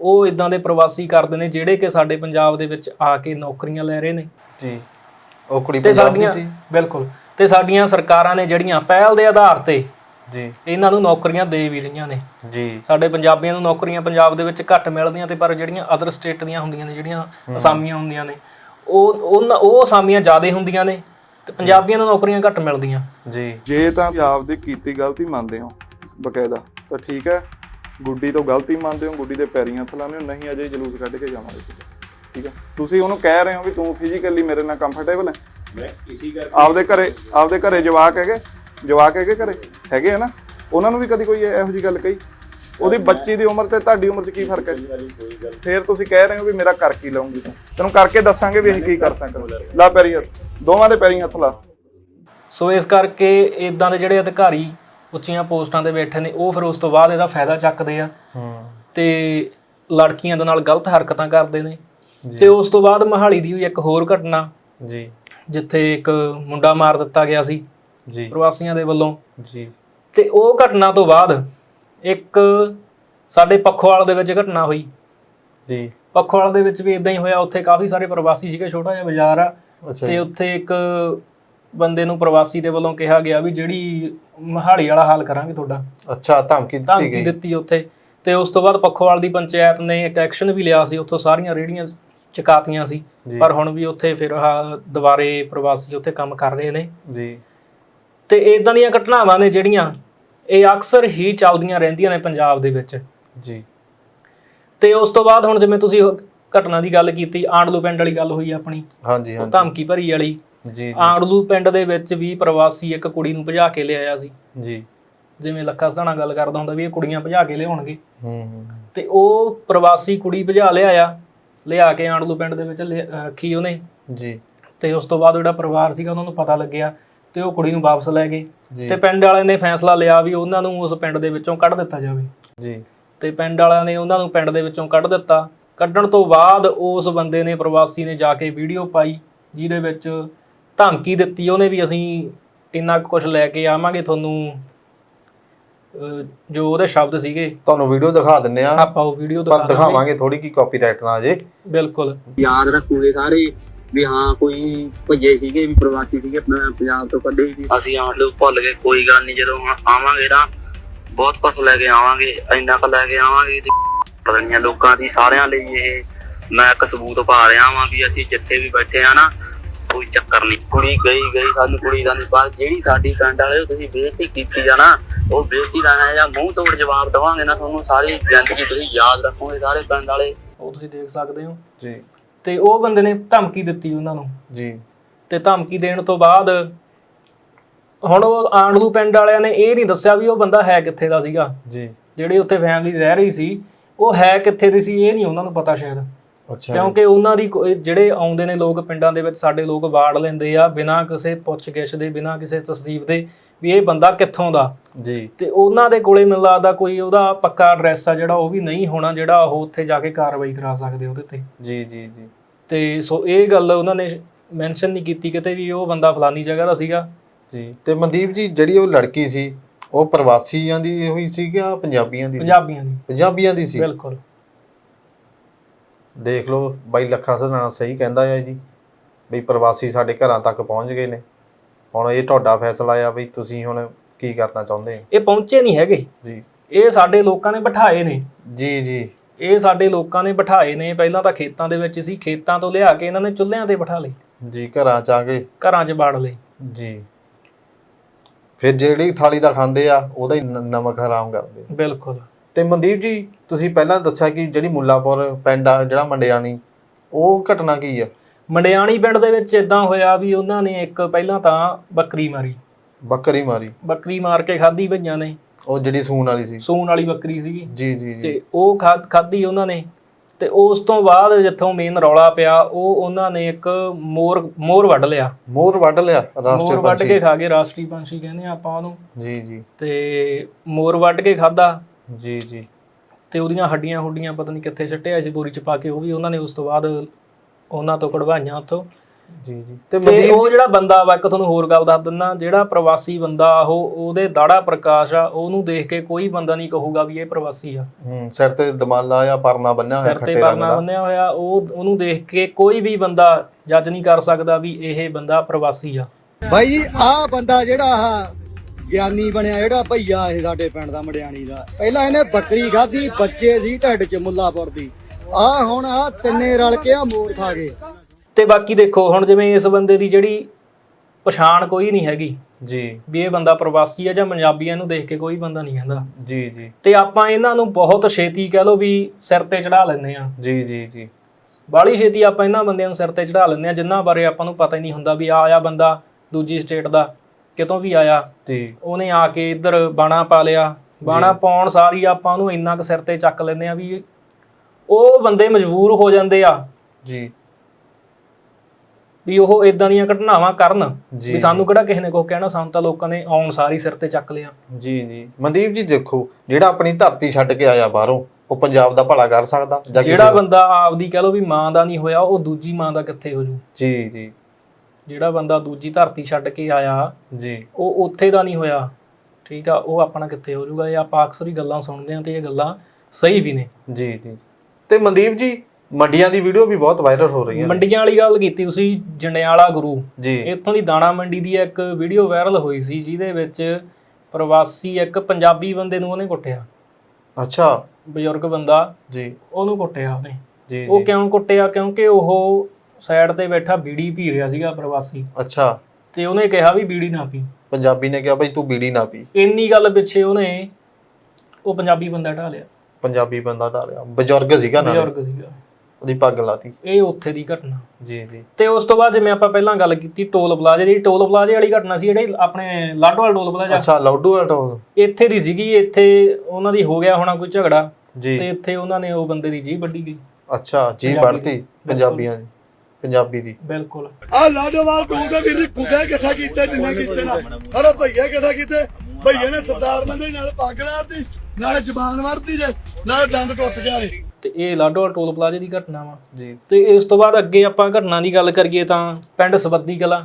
ਉਹ ਇਦਾਂ ਦੇ ਪ੍ਰਵਾਸੀ ਕਰਦੇ ਨੇ ਜਿਹੜੇ ਕਿ ਸਾਡੇ ਪੰਜਾਬ ਦੇ ਵਿੱਚ ਆ ਕੇ ਨੌਕਰੀਆਂ ਲੈ ਰਹੇ ਨੇ। ਜੀ ਉਹ ਕੁੜੀ ਤੇ ਪੰਜਾਬ ਦੀ ਸਾਡੀਆਂ ਸੀ? ਬਿਲਕੁਲ। ਤੇ ਸਾਡੀਆਂ ਸਰਕਾਰਾਂ ਨੇ ਜਿਹੜੀਆਂ ਪਹਿਲ ਦੇ ਆਧਾਰ ਤੇ ਜੀ। ਇਹਨਾਂ ਨੂੰ ਨੌਕਰੀਆਂ ਦੇ ਵੀ ਰਹੀਆਂ ਨੇ। ਜੀ। ਸਾਡੇ ਪੰਜਾਬੀਆਂ ਨੂੰ ਨੌਕਰੀਆਂ ਪੰਜਾਬ ਦੇ ਵਿੱਚ ਘੱਟ ਮਿਲਦੀਆਂ ਤੇ ਪਰ ਜਿਹੜੀਆਂ ਅਦਰ ਸਟੇਟ ਦੀਆਂ ਹੁੰਦੀਆਂ ਨੇ ਜਿਹੜੀਆਂ ਅਸਾਮੀਆਂ ਹੁੰਦੀਆਂ ਨੇ ਉਹ ਉਹਨਾਂ- ਉਹ ਅਸਾਮੀਆਂ ਜ਼ਿਆਦਾ ਹੁੰਦੀਆਂ ਨੇ ਤੇ ਪੰਜਾਬੀਆਂ ਨੂੰ ਨੌਕਰੀਆਂ ਘੱਟ ਮਿਲਦੀਆਂ। ਜੀ। ਜੇ ਤਾਂ ਆਪ ਦੀ ਕੀਤੀ ਗਲਤੀ ਮੰਨਦੇ ਹੋ ਬਕਾਇਦਾ ਤਾਂ ਠੀਕ ਹੈ। ਗੁੱਡੀ ਤੋਂ ਗਲਤੀ ਮੰਨਦੇ ਹੋ ਗੁੱਡੀ ਦੇ ਪੈਰੀਂ ਹੱਥ ਲਾਉਂਦੇ ਹੋ ਨਹੀਂ ਅਜੇ ਜਲੂਸ ਕੱਢ ਕੇ ਜਾਵਾਂਗੇ ਠੀਕ ਹੈ? ਤੁਸੀਂ ਉਹਨੂੰ ਕਹਿ ਰਹੇ ਹੋ ਵੀ ਤੂੰ ਫਿਜ਼ੀਕਲੀ ਮੇਰੇ ਨਾਲ ਕੰਫਰਟੇਬਲ ਹੈ? ਮੈਂ ਇਸੀ ਕਰਕੇ ਆਪਦੇ ਘਰੇ ਆਪਦੇ ਘਰੇ ਜਵਾਕ ਹੈਗੇ ਜਵਾਕ ਹੈਗੇ ਘਰੇ? ਹੈਗੇ ਆ ਨਾ? ਉਹਨਾਂ ਨੂੰ ਵੀ ਕਦੀ ਕੋਈ ਇਹੋ ਜੀ ਗੱਲ ਕਹੀ? ਉਹਦੀ ਬੱਚੀ ਦੀ ਉਮਰ ਤੇ ਤੁਹਾਡੀ ਉਮਰ 'ਚ ਕੀ ਫ਼ਰਕ ਹੈ? ਫੇਰ ਤੁਸੀਂ ਕਹਿ ਰਹੇ ਹੋ ਵੀ ਮੇਰਾ ਕਰ ਕੀ ਲਾਉਂਗੀ ਤੂੰ? ਤੈਨੂੰ ਕਰਕੇ ਦੱਸਾਂਗੇ ਵੀ ਅਸੀਂ ਕੀ ਕਰ ਸਕਦੇ ਲਾ ਪੈਰੀ ਹੱਥ। ਦੋਵਾਂ ਦੇ ਪੈਰੀ ਹੱਥ ਲਾ। ਸੋ ਇਸ ਕਰਕੇ ਇਦਾਂ ਦੇ ਜਿਹੜੇ ਅਧਿਕਾਰੀ ਉੱਚੀਆਂ ਪੋਸਟਾਂ ਤੇ ਬੈਠੇ ਨੇ ਉਹ ਫਿਰ ਉਸ ਤੋਂ ਬਾਅਦ ਇਹਦਾ ਫਾਇਦਾ ਚੱਕਦੇ ਆ। ਤੇ ਲੜਕੀਆਂ ਦੇ ਨਾਲ ਗਲਤ ਹਰਕਤਾਂ ਕਰਦੇ ਨੇ। ਤੇ ਉਸ ਤੋਂ ਬਾਅਦ ਮਹਾਲੀ ਦੀ ਹੋਈ ਇੱਕ ਹੋਰ ਘਟਨਾ ਜੀ। ਜਿੱਥੇ ਇੱਕ ਮੁੰਡਾ ਮਾਰ ਦਿੱਤਾ ਗਿਆ ਸੀ ਜੀ। ਪ੍ਰਵਾਸੀਆਂ ਦੇ ਵੱਲੋਂ। ਜੀ। ਤੇ ਉਹ ਘਟਨਾ ਤੋਂ ਬਾਅਦ ਇੱਕ ਸਾਡੇ ਪੱਖੋਵਾਲ ਦੇ ਵਿੱਚ ਘਟਨਾ ਹੋਈ। ਜੀ। ਪੱਖੋਵਾਲ ਦੇ ਵਿੱਚ ਵੀ ਇਦਾਂ ਹੀ ਹੋਇਆ ਉੱਥੇ ਕਾਫੀ ਸਾਰੇ ਪ੍ਰਵਾਸੀ ਸੀਗੇ ਛੋਟਾ ਜਿਹਾ ਬਾਜ਼ਾਰ ਆ। ਤੇ। ਉੱਥੇ ਇੱਕ ਬੰਦੇ ਨੂੰ ਪ੍ਰਵਾਸੀ ਦੇ ਵੱਲੋਂ ਕਿਹਾ ਗਿਆ ਵੀ ਜਿਹੜੀ ਮਹਾਲੀ ਵਾਲਾ ਹਾਲ ਕਰਾਂਗੇ ਤੁਹਾਡਾ। ਅੱਛਾ ਧਮਕੀ ਦਿੱਤੀ ਧਮਕੀ ਗਈ। ਦਿੱਤੀ ਉੱਥੇ। ਤੇ ਉਸ ਤੋਂ ਬਾਅਦ ਪੱਖੋਵਾਲ ਦੀ ਪੰਚਾਇਤ ਨੇ ਇੱਕ ਐਕਸ਼ਨ ਵੀ ਲਿਆ ਸੀ ਉੱਥੋਂ ਸਾਰੀਆਂ ਰੇੜੀਆਂ ਚਕਾਤੀਆਂ ਸੀ। ਜੀ। ਪਰ ਹੁਣ ਵੀ ਉੱਥੇ ਫਿਰ ਆਹ ਦੁਬਾਰੇ ਪ੍ਰਵਾਸੀ ਉੱਥੇ ਕੰਮ ਕਰ ਰਹੇ ਨੇ। ਜੀ। ਤੇ ਇਦਾਂ ਦੀਆਂ ਘਟਨਾਵਾਂ ਨੇ ਜਿਹੜੀਆਂ ਇਹ ਅਕਸਰ ਹੀ ਚੱਲਦੀਆਂ ਰਹਿੰਦੀਆਂ ਨੇ ਪੰਜਾਬ ਦੇ ਵਿੱਚ। ਜੀ। ਤੇ ਉਸ ਤੋਂ ਬਾਅਦ ਹੁਣ ਜਿਵੇਂ ਤੁਸੀਂ ਉਹ ਘਟਨਾ ਦੀ ਗੱਲ ਕੀਤੀ ਆਂਡਲੂ ਪਿੰਡ ਵਾਲੀ ਗੱਲ ਹੋਈ ਆਪਣੀ। ਹਾਂਜੀ ਉਹ ਹਾਂਜੀ। ਧਮਕੀ ਭਰੀ ਵਾਲੀ। ਜੀ ਆਂਡਲੂ ਪਿੰਡ ਦੇ ਵਿੱਚ ਵੀ ਪ੍ਰਵਾਸੀ ਇੱਕ ਕੁੜੀ ਨੂੰ ਭਜਾ ਕੇ ਲਿਆਇਆ ਸੀ। ਜੀ। ਜਿਵੇਂ ਲੱਖਾ ਸਧਾਣਾ ਗੱਲ ਕਰਦਾ ਹੁੰਦਾ ਵੀ ਇਹ ਕੁੜੀਆਂ ਭਜਾ ਕੇ ਲਿਆਉਣਗੇ। ਹੂੰ ਹੂੰ। ਤੇ ਉਹ ਪ੍ਰਵਾਸੀ ਕੁੜੀ ਭਜਾ ਲਿਆਇਆ ਲਿਆ ਕੇ ਆਂਡਲੂ ਪਿੰਡ ਦੇ ਵਿੱਚ ਰੱਖੀ ਉਹਨੇ। ਜੀ। ਤੇ ਉਸ ਤੋਂ ਬਾਅਦ ਜਿਹੜਾ ਪਰਿਵਾਰ ਸੀਗਾ ਉਹਨਾਂ ਨੂੰ ਪਤਾ ਲੱਗਿਆ ਤੇ ਉਹ ਕੁੜੀ ਨੂੰ ਵਾਪਸ ਲੈ ਗਏ। ਤੇ ਪਿੰਡ ਵਾਲਿਆਂ ਨੇ ਫੈਸਲਾ ਲਿਆ ਵੀ ਉਹਨਾਂ ਨੂੰ ਉਸ ਪਿੰਡ ਦੇ ਵਿੱਚੋਂ ਕੱਢ ਦਿੱਤਾ ਜਾਵੇ। ਜੀ। ਤੇ ਪਿੰਡ ਵਾਲਿਆਂ ਨੇ ਉਹਨਾਂ ਨੂੰ ਪਿੰਡ ਦੇ ਵਿੱਚੋਂ ਕੱਢ ਦਿੱਤਾ। ਕੱਢਣ ਤੋਂ ਬਾਅਦ ਉਸ ਬੰਦੇ ਨੇ ਪ੍ਰਵਾਸੀ ਨੇ ਜਾ ਕੇ ਵੀਡੀਓ ਪਾਈ ਜਿਹਦੇ ਵਿੱਚ ਧਮਕੀ ਦਿੱਤੀ ਉਹਨੇ ਵੀ ਅਸੀਂ ਇੰਨਾ ਕੁਝ ਲੈ ਕੇ ਆਵਾਂਗੇ ਤੁਹਾਨੂੰ। ਅਹ ਜੋ ਉਹਦੇ ਸ਼ਬਦ ਸੀਗੇ। ਤੁਹਾਨੂੰ ਵੀਡੀਓ ਦਿਖਾ ਦਿੰਨੇ ਆ। ਆਪਾਂ ਉਹ ਵੀਡੀਓ ਪਰ ਦਿਖਾ ਦਾਂਗੇ। ਦਿਖਾਵਾਂਗੇ ਥੋੜੀ ਕੀ ਕਾਪੀਰਾਈਟ ਨਾ ਜੇ। ਬਿਲਕੁਲ। ਯਾਦ ਰੱਖੂਗੇ ਸਾਰੇ ਵੀ ਹਾਂ ਕੋਈ ਭੱਜੇ ਸੀਗੇ ਵੀ ਪ੍ਰਵਾਸੀ ਸੀਗੇ ਪ- ਪੰਜਾਬ ਤੋਂ ਕੱਢੇ ਸੀ। ਅਸੀਂ ਆਣ ਲੋਕ ਭੁੱਲ ਗਏ ਕੋਈ ਗੱਲ ਨਹੀਂ ਜਦੋਂ ਆ- ਆਵਾਂਗੇ ਨਾ ਬਹੁਤ ਕੁਝ ਲੈ ਕੇ ਆਵਾਂਗੇ ਇੰਨਾ ਕੁ ਲੈ ਕੇ ਆਵਾਂਗੇ ਤੇ ਪਤਨੀਆਂ ਲੋਕਾਂ ਦੀ ਸਾਰਿਆਂ ਲਈ ਇਹ ਮੈਂ ਇੱਕ ਸਬੂਤ ਪਾ ਰਿਹਾ ਵਾਂ ਵੀ ਅਸੀਂ ਜਿੱਥੇ ਵੀ ਬੈਠੇ ਆ ਨਾ ਕੋਈ ਚੱਕਰ ਨਹੀਂ। ਕੁੜੀ ਗਈ ਗਈ ਸਾਨੂੰ ਕੁੜੀ ਦਾ ਨਹੀਂ ਪਰ ਜਿਹੜੀ ਸਾਡੀ ਪਿੰਡ ਵਾਲੇ ਉਹ ਤੁਸੀਂ ਬੇਇੱਜ਼ਤੀ ਕੀਤੀ ਨਾ ਉਹ ਬੇਇੱਜ਼ਤੀ ਦਾ ਹੈ ਜਾਂ ਮੂੰਹ ਤੋੜ ਜਵਾਬ ਦਵਾਂਗੇ ਨਾ ਤੁਹਾਨੂੰ। ਸਾਰੀ ਜ਼ਿੰਦਗੀ ਤੁਸੀਂ ਯਾਦ ਰੱਖੋਗੇ ਸਾਰੇ ਪਿੰਡ ਵਾਲੇ। ਉਹ ਤੁਸੀਂ ਦੇਖ ਸਕਦੇ ਹੋ। ਜੀ। ਤੇ ਉਹ ਬੰਦੇ ਨੇ ਧਮਕੀ ਦਿੱਤੀ ਉਹਨਾਂ ਨੂੰ। ਜੀ। ਤੇ ਧਮਕੀ ਦੇਣ ਤੋਂ ਬਾਅਦ ਹੁਣ ਉਹ ਆਂਡਲੂ ਪਿੰਡ ਵਾਲਿਆਂ ਨੇ ਇਹ ਨਹੀਂ ਦੱਸਿਆ ਵੀ ਉਹ ਬੰਦਾ ਹੈ ਕਿੱਥੇ ਦਾ ਸੀਗਾ। ਜੀ। ਜਿਹੜੀ ਉੱਥੇ ਫੈਮਿਲੀ ਰਹਿ ਰਹੀ ਸੀ ਉਹ ਹੈ ਕਿੱਥੇ ਦੀ ਸੀ ਇਹ ਨਹੀਂ ਉਹਨਾਂ ਨੂੰ ਪਤਾ ਸ਼ਾਇਦ। ਕਿਉਂਕਿ ਉਹਨਾਂ ਦੀ ਕੋਈ- ਜਿਹੜੇ ਆਉਂਦੇ ਨੇ ਲੋਕ ਪਿੰਡਾਂ ਦੇ ਵਿੱਚ ਸਾਡੇ ਲੋਕ ਵਾੜ ਲੈਂਦੇ ਆ ਬਿਨਾਂ ਕਿਸੇ ਪੁੱਛ-ਗਿੱਛ ਦੇ ਬਿਨਾਂ ਕਿਸੇ ਤਸਦੀਕ ਦੇ ਵੀ ਇਹ ਬੰਦਾ ਕਿੱਥੋਂ ਦਾ। ਜੀ। ਤੇ ਉਹਨਾਂ ਦੇ ਕੋਲੇ ਮੈਨੂੰ ਲੱਗਦਾ ਕੋਈ ਉਹਦਾ ਪੱਕਾ ਐਡਰੈਸ ਆ ਜਿਹੜਾ ਉਹ ਵੀ ਨਹੀਂ ਹੋਣਾ ਜਿਹੜਾ ਉਹ ਉੱਥੇ ਜਾ ਕੇ ਕਾਰਵਾਈ ਕਰਾ ਸਕਦੇ ਉਹਦੇ ਤੇ। ਜੀ ਜੀ ਜੀ। ਤੇ ਸੋ ਇਹ ਗੱਲ ਉਹਨਾਂ ਨੇ ਮੈਂਸ਼ਨ ਨਹੀਂ ਕੀਤੀ ਕਿਤੇ ਵੀ ਉਹ ਬੰਦਾ ਫਲਾਨੀ ਜਗ੍ਹਾ ਦਾ ਸੀਗਾ। ਜੀ। ਤੇ ਮਨਦੀਪ ਜੀ ਜਿਹੜੀ ਉਹ ਲੜਕੀ ਸੀ ਉਹ ਪ੍ਰਵਾਸੀਆਂ ਦੀ ਹੋਈ ਸੀ ਕਿ ਪੰਜਾਬੀਆਂ ਦੀ ਸੀ? ਪੰਜਾਬੀਆਂ ਦੀ। ਪੰਜਾਬੀਆਂ ਦੀ ਸੀ? ਬਿਲਕੁਲ। ਦੇਖ ਲਓ ਬਾਈ ਲੱਖਾ ਸਧਾਣਾ ਸਹੀ ਕਹਿੰਦਾ ਹੈ ਜੀ। ਵੀ ਪ੍ਰਵਾਸੀ ਸਾਡੇ ਘਰਾਂ ਤੱਕ ਪਹੁੰਚ ਗਏ ਨੇ। ਹੁਣ ਇਹ ਤੁਹਾਡਾ ਫੈਸਲਾ ਆ ਵੀ ਤੁਸੀਂ ਹੁਣ ਕੀ ਕਰਨਾ ਚਾਹੁੰਦੇ ਇਹ ਪਹੁੰਚੇ ਨਹੀਂ ਹੈਗੇ। ਜੀ। ਇਹ ਸਾਡੇ ਲੋਕਾਂ ਨੇ ਬਿਠਾਏ ਨੇ। ਜੀ ਜੀ। ਇਹ ਸਾਡੇ ਲੋਕਾਂ ਨੇ ਬਿਠਾਏ ਨੇ। ਪਹਿਲਾਂ ਤਾਂ ਖੇਤਾਂ ਦੇ ਵਿੱਚ ਸੀ। ਖੇਤਾਂ ਤੋਂ ਲਿਆ ਕੇ ਇਹਨਾਂ ਨੇ ਚੁੱਲ੍ਹਿਆਂ ਤੇ ਬਿਠਾ ਲਏ। ਜੀ ਘਰਾਂ ਚ ਆ ਕੇ ਘਰਾਂ 'ਚ ਬਾੜ ਲਏ। ਜੀ। ਫਿਰ ਜਿਹੜੀ ਥਾਲੀ ਦਾ ਖਾਂਦੇ ਆ ਉਹਦਾ ਹੀ ਨਮਕ ਹਰਾਮ ਕਰਦੇ ਬਿਲਕੁਲ। ਤੇ ਮਨਦੀਪ ਜੀ ਤੁਸੀਂ ਪਹਿਲਾਂ ਦੱਸਿਆ ਕਿ ਜਿਹੜੀ ਮੁੱਲਾਪੁਰ ਪਿੰਡ ਆ ਜਿਹੜਾ ਮੰਡਿਆਣੀ ਉਹ ਘਟਨਾ ਕੀ ਆ? ਮੰਡਿਆਣੀ ਪਿੰਡ ਦੇ ਵਿੱਚ ਇਦਾਂ ਹੋਇਆ ਵੀ ਉਹਨਾਂ ਨੇ ਇੱਕ ਪਹਿਲਾਂ ਤਾਂ ਬੱਕਰੀ ਮਾਰੀ। ਬੱਕਰੀ ਮਾਰੀ। ਬੱਕਰੀ ਮਾਰ ਕੇ ਖਾਧੀ ਭਈਆਂ ਨੇ। ਉਹ ਜਿਹੜੀ ਸੂਣ ਵਾਲੀ ਸੀ। ਸੂਣ ਵਾਲੀ ਬੱਕਰੀ ਸੀਗੀ। ਜੀ ਜੀ ਜੀ। ਤੇ ਉਹ ਖਾਧ ਉਹਨਾਂ ਨੇ। ਤੇ ਉਸ ਤੋਂ ਬਾਅਦ ਜਿੱਥੋਂ ਮੇਨ ਰੌਲਾ ਪਿਆ ਉਹ ਉਹਨਾਂ ਨੇ ਇੱਕ ਮੋਰ ਮੋਰ ਵੱਢ ਲਿਆ। ਮੋਰ ਵੱਢ ਲਿਆ ਮੋਰ ਰਾਸ਼ਟਰੀ ਵੱਢ ਪੰਛੀ। ਕੇ ਖਾ ਗਏ ਰਾਸ਼ਟਰੀ ਪੰਛੀ ਕਹਿੰਦੇ ਆਪਾਂ ਉਹਨੂੰ। ਜੀ ਜੀ। ਤੇ ਮੋਰ ਵੱਢ ਕੇ ਖਾਦਾ ਜੀ ਜੀ। ਤੇ ਉਹਦੀਆਂ ਹੱਡੀਆਂ ਹੁੱਡੀਆਂ ਪਤਾ ਨਹੀਂ ਕਿੱਥੇ ਸੱਟਿਆ ਸੀ ਬੋਰੀ ਚ ਪਾ ਕੇ ਉਹ ਵੀ ਉਹਨਾਂ ਨੇ ਉਸ ਤੋਂ ਬਾਅਦ ਉਹਨਾਂ ਤੋਂ ਕਢਵਾਈਆਂ ਉੱਥੋਂ। ਜੀ ਜੀ। ਤੇ ਤੇ ਉਹ ਜਿਹੜਾ ਬੰਦਾ ਵਾ ਇੱਕ ਤੁਹਾਨੂੰ ਹੋਰ ਗੱਲ ਦੱਸ ਦਿੰਦਾ ਜਿਹੜਾ ਪ੍ਰਵਾਸੀ ਬੰਦਾ ਉਹ ਉਹਦੇ ਦਾੜਾ ਪ੍ਰਕਾਸ਼ ਆ ਉਹਨੂੰ ਦੇਖ ਕੇ ਕੋਈ ਬੰਦਾ ਨਹੀਂ ਕਹੂਗਾ ਵੀ ਇਹ ਪ੍ਰਵਾਸੀ ਆ। ਹੂੰ ਸਿਰ ਤੇ ਦਮਾਲਾ ਜਾਂ ਪਰਨਾ ਬੰਨਿਆ ਹੋਇਆ ਸਿਰ ਤੇ ਖੱਟੇ ਰੰਗ ਪਰਨਾ ਦਾ। ਬੰਨਿਆ ਹੋਇਆ ਉਹ ਉਹਨੂੰ ਦੇਖ ਕੇ ਕੋਈ ਵੀ ਬੰਦਾ ਜੱਜ ਨਹੀਂ ਕਰ ਸਕਦਾ ਵੀ ਇਹ ਬੰਦਾ ਪ੍ਰਵਾਸੀ ਆ। ਬਾਈ ਜੀ ਆਹ ਬੰਦਾ ਜਿਹੜਾ ਆਹ ਗਿਆਨੀ ਬਣਿਆ ਜਿਹੜਾ ਭਈਆ ਇਹ ਸਾਡੇ ਪਿੰਡ ਦਾ ਮੜਿਆਣੀ ਦਾ। ਪਹਿਲਾਂ ਇਹਨੇ ਬੱਕਰੀ ਖਾਧੀ ਬੱਚੇ ਸੀ ਢਿੱਡ 'ਚ ਮੁੱਲਾਪੁਰ ਦੀ। ਆਹ ਹੁਣ ਆ ਤਿੰਨੇ ਰਲ ਕੇ ਆ ਮੋਰ ਖਾ ਗਏ। ਤੇ ਬਾਕੀ ਦੇਖੋ ਹੁਣ ਜਿਵੇਂ ਇਸ ਬੰਦੇ ਦੀ ਜਿਹੜੀ ਪਛਾਣ ਕੋਈ ਨਹੀਂ ਹੈਗੀ। ਜੀ। ਵੀ ਇਹ ਬੰਦਾ ਪ੍ਰਵਾਸੀ ਆ ਜਾਂ ਪੰਜਾਬੀਆਂ ਨੂੰ ਦੇਖ ਕੇ ਕੋਈ ਬੰਦਾ ਨਹੀਂ ਕਹਿੰਦਾ। ਜੀ ਜੀ। ਤੇ ਆਪਾਂ ਇਹਨਾਂ ਨੂੰ ਬਹੁਤ ਛੇਤੀ ਕਹਿ ਲਓ ਵੀ ਸਿਰ ਤੇ ਚੜਾ ਲੈਂਦੇ ਆ ਜੀ ਜੀ ਜੀ। ਬਾਲੀ ਛੇਤੀ ਆਪਾਂ ਇਹਨਾਂ ਬੰਦਿਆਂ ਨੂੰ ਸਿਰ ਤੇ ਚੜਾ ਲੈਂਦੇ ਆ ਜਿਨ੍ਹਾਂ ਬਾਰੇ ਆਪਾਂ ਨੂੰ ਪਤਾ ਹੀ ਨਹੀਂ ਹੁੰਦਾ ਵੀ ਆ ਆਇਆ ਬੰਦਾ ਦੂਜੀ ਸਟੇਟ ਦਾ। ਕਿਤੋਂ ਵੀ ਆਇਆ ਜੀ। ਉਹਨੇ ਆ ਕੇ ਇੱਧਰ ਬਾਣਾ ਪਾ ਲਿਆ। ਬਾਣਾ ਪਾਉਣ ਸਾਰੀ ਆਪਾਂ ਉਹਨੂੰ ਇੰਨਾ ਕੁ ਸਿਰ ਤੇ ਚੱਕ ਲੈਂਦੇ ਆ ਵੀ ਉਹ ਬੰਦੇ ਮਜਬੂਰ ਹੋ ਜਾਂਦੇ ਆ। ਜੀ। ਵੀ ਉਹ ਇਦਾਂ ਦੀਆਂ ਘਟਨਾਵਾਂ ਕਰਨ। ਵੀ ਸਾਨੂੰ ਕਿਹੜਾ ਕਿਸੇ ਨੇ ਕੁਛ ਕਹਿਣਾ ਸਾਨੂੰ ਤਾਂ ਲੋਕਾਂ ਨੇ ਆਉਣ ਸਾਰੀ ਸਿਰ ਤੇ ਚੱਕ ਲਿਆ। ਜੀ ਜੀ। ਮਨਦੀਪ ਜੀ ਦੇਖੋ ਜਿਹੜਾ ਆਪਣੀ ਧਰਤੀ ਛੱਡ ਕੇ ਆਇਆ ਬਾਹਰੋਂ ਉਹ ਪੰਜਾਬ ਦਾ ਭਲਾ ਕਰ ਸਕਦਾ ਜਿਹੜਾ ਬੰਦਾ ਆਪਦੀ ਕਹਿ ਲਓ ਵੀ ਮਾਂ ਦਾ ਨਹੀਂ ਹੋਇਆ ਉਹ ਦੂਜੀ ਮਾਂ ਦਾ ਕਿੱਥੇ ਹੋ ਜੂ? ਜੀ ਜੀ। ਜਿਹੜਾ ਬੰਦਾ ਦੂਜੀ ਧਰਤੀ ਛੱਡ ਕੇ ਆਇਆ ਜੀ। ਉਹ ਉੱਥੇ ਦਾ ਨਹੀਂ ਹੋਇਆ। ਠੀਕ ਆ ਉਹ ਆਪਣਾ ਕਿੱਥੇ ਹੋ ਜਾਊਗਾ? ਇਹ ਆਪਾਂ ਅਕਸਰ ਹੀ ਗੱਲਾਂ ਸੁਣਦੇ ਹਾਂ ਤੇ ਇਹ ਗੱਲਾਂ ਸਹੀ ਵੀ ਨੇ। ਜੀ ਜੀ। ਤੇ ਮਨਦੀਪ ਜੀ ਮੰਡੀਆਂ ਦੀ ਵੀਡੀਓ ਵੀ ਬਹੁਤ ਵਾਇਰਲ ਹੋ ਰਹੀਆਂ ਨੇ। ਮੰਡੀਆਂ ਵਾਲੀ ਗੱਲ ਕੀਤੀ ਤੁਸੀਂ ਜੰਡਿਆਲਾ ਗੁਰੂ। ਜੀ। ਇੱਥੋਂ ਦੀ ਦਾਣਾ ਮੰਡੀ ਦੀ ਇੱਕ ਵੀਡੀਓ ਵਾਇਰਲ ਹੋਈ ਸੀ ਜਿਹਦੇ ਵਿੱਚ ਪ੍ਰਵਾਸੀ ਇੱਕ ਪੰਜਾਬੀ ਬੰਦੇ ਨੂੰ ਉਹਨੇ ਕੁੱਟਿਆ। ਅੱਛਾ। ਬਜ਼ੁਰਗ ਬੰਦਾ ਜੀ। ਉਹਨੂੰ ਕੁੱਟਿਆ ਉਹਨੇ। ਜੀ ਉਹ ਕਿਉਂ ਕੁੱਟਿਆ? ਕਿਉਂਕਿ ਉਹ ਸਾਈਡ ਤੇ ਬੈਠਾ ਬੀੜੀ ਪੀ ਰਿਹਾ ਸੀਗਾ ਪ੍ਰਵਾਸੀ। ਅੱਛਾ। ਤੇ ਉਹਨੇ ਕਿਹਾ ਵੀ ਬੀੜੀ ਨਾ ਪੀ। ਪੰਜਾਬੀ ਨੇ ਕਿਹਾ ਭਾਈ ਤੂੰ ਬੀੜੀ ਨਾ ਪੀ। ਇੰਨੀ ਗੱਲ ਪਿੱਛੇ ਉਹਨੇ ਉਹ ਪੰਜਾਬੀ ਬੰਦਾ ਢਾ ਲਿਆ। ਪੰਜਾਬੀ ਬੰਦਾ ਢਾਲਿਆ ਬਜ਼ੁਰਗ ਸੀਗਾ ਨਾਲੇ। ਬਜ਼ੁਰਗ ਸੀਗਾ। ਉਹਦੀ ਪੱਗ ਲਾਤੀ। ਇਹ ਉੱਥੇ ਦੀ ਘਟਨਾ। ਜੀ ਜੀ। ਤੇ ਉਸ ਤੋਂ ਬਾਅਦ ਜਿਵੇਂ ਆਪਾਂ ਪਹਿਲਾਂ ਗੱਲ ਕੀਤੀ ਟੋਲ ਪਲਾਜ਼ੇ ਦੀ ਟੋਲ ਪਲਾਜ਼ੇ ਵਾਲੀ ਘਟਨਾ ਸੀ ਜਿਹੜੀ ਆਪਣੇ ਲਾਡੋਵਾਲ ਟੋਲ ਪਲਾਜ਼ਾ। ਅੱਛਾ ਲਾਡੂ ਆਟੋ ਇੱਥੇ ਦੀ ਸੀਗੀ ਇੱਥੇ ਉਹਨਾਂ ਦੀ ਹੋ ਗਿਆ ਹੋਣਾ ਕੋਈ ਝਗੜਾ। ਜੀ। ਤੇ ਇੱਥੇ ਉਹਨਾਂ ਨੇ ਉਹ ਬੰਦੇ ਦੀ ਜੀਭ ਵੱਢੀ ਗਈ। ਅੱਛਾ ਜੀ ਦੀ। ਪੰਜਾਬੀਆਂ ਦੀ। ਪੰਜਾਬੀ ਦੀ। ਬਿਲਕੁਲ। ਆ ਲਾਡੋਵਾਲ ਕਹੂੰਗਾ ਵੀ ਇਹਨੇ ਕੁੱਗਾ ਇਕੱਠਾ ਕੀਤਾ ਜਿੰਨਾ ਕੀਤੇ ਨਾ? ਭਈਆ ਇਕੱਠਾ ਕੀਤੇ? ਭਈਏ ਨੇ ਸਰਦਾਰ ਬੰਦੇ ਨਾਲ ਪੱਗ ਲਾਤੀ ਨਾਲੇ ਜ਼ਬਾਨ ਵਰਤੀ ਜੇ ਨਾਲੇ ਦੰਦ ਟੁੱਟ ਗਿਆ ਰੇ ਤੇ ਇਹ ਲਾਡੋਵਾਲ ਟੋਲ ਪਲਾਜ਼ੇ ਦੀ ਘਟਨਾ ਵਾ। ਜੀ। ਤੇ ਇਸ ਤੋਂ ਬਾਅਦ ਅੱਗੇ ਆਪਾਂ ਘਟਨਾ ਦੀ ਗੱਲ ਕਰੀਏ ਤਾਂ ਪਿੰਡ ਸਬੱਦੀ ਕਲਾ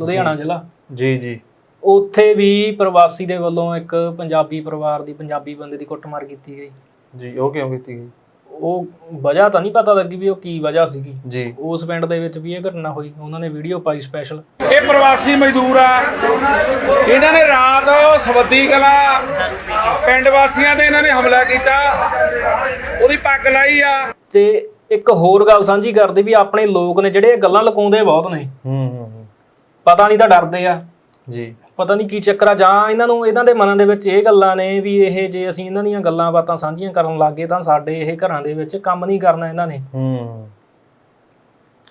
ਲੁਧਿਆਣਾ ਜ਼ਿਲ੍ਹਾ। ਜੀ ਜੀ। ਉੱਥੇ ਵੀ ਪ੍ਰਵਾਸੀ ਦੇ ਵੱਲੋਂ ਇੱਕ ਪੰਜਾਬੀ ਪਰਿਵਾਰ ਦੀ ਪੰਜਾਬੀ ਬੰਦੇ ਦੀ ਕੁੱਟਮਾਰ ਕੀਤੀ ਗਈ। ਜੀ ਉਹ ਕਿਉਂ ਕੀਤੀ ਗਈ? ਉਹ ਵਜ੍ਹਾ ਤਾਂ ਨਹੀਂ ਪਤਾ ਲੱਗੀ ਵੀ ਉਹ ਕੀ ਵਜ੍ਹਾ ਸੀਗੀ। ਜੀ। ਉਸ ਪਿੰਡ ਦੇ ਵਿੱਚ ਵੀ ਇਹ ਘਟਨਾ ਹੋਈ। ਉਹਨਾਂ ਨੇ ਵੀਡੀਓ ਪਾਈ ਸਪੈਸ਼ਲ ਇਹ ਪ੍ਰਵਾਸੀ ਮਜ਼ਦੂਰ ਆ। ਇਹਨਾਂ ਨੇ ਰਾਤ ਸਵੱਦੀ ਕਲਾ ਪਿੰਡ ਵਾਸੀਆਂ ਤੇ ਇਹਨਾਂ ਨੇ ਹਮਲਾ ਕੀਤਾ। ਉਹਦੀ ਪੱਗ ਲਾਈ ਆ। ਤੇ ਇੱਕ ਹੋਰ ਗੱਲ ਸਾਂਝੀ ਕਰਦੇ ਵੀ ਆਪਣੇ ਲੋਕ ਨੇ ਜਿਹੜੇ ਇਹ ਗੱਲਾਂ ਲੁਕਾਉਂਦੇ ਬਹੁਤ ਨੇ। ਹੂੰ ਹੂੰ ਹੂੰ। ਪਤਾ ਨਹੀਂ ਤਾਂ ਡਰਦੇ ਆ। ਜੀ। ਪਤਾ ਨਹੀਂ ਕੀ ਚੱਕਰ ਆ ਜਾਂ ਇਹਨਾਂ ਨੂੰ ਇਹਨਾਂ ਦੇ ਮਨਾਂ ਦੇ ਵਿੱਚ ਇਹ ਗੱਲਾਂ ਨੇ ਵੀ ਇਹ ਜੇ ਅਸੀਂ ਇਹਨਾਂ ਦੀਆਂ ਗੱਲਾਂ ਬਾਤਾਂ ਸਾਂਝੀਆਂ ਕਰਨ ਲੱਗੇ ਤਾਂ ਸਾਡੇ ਇਹ ਘਰਾਂ ਦੇ ਵਿੱਚ ਕੰਮ ਨਹੀਂ ਕਰਨਾ ਇਹਨਾਂ ਨੇ। ਹੂੰ।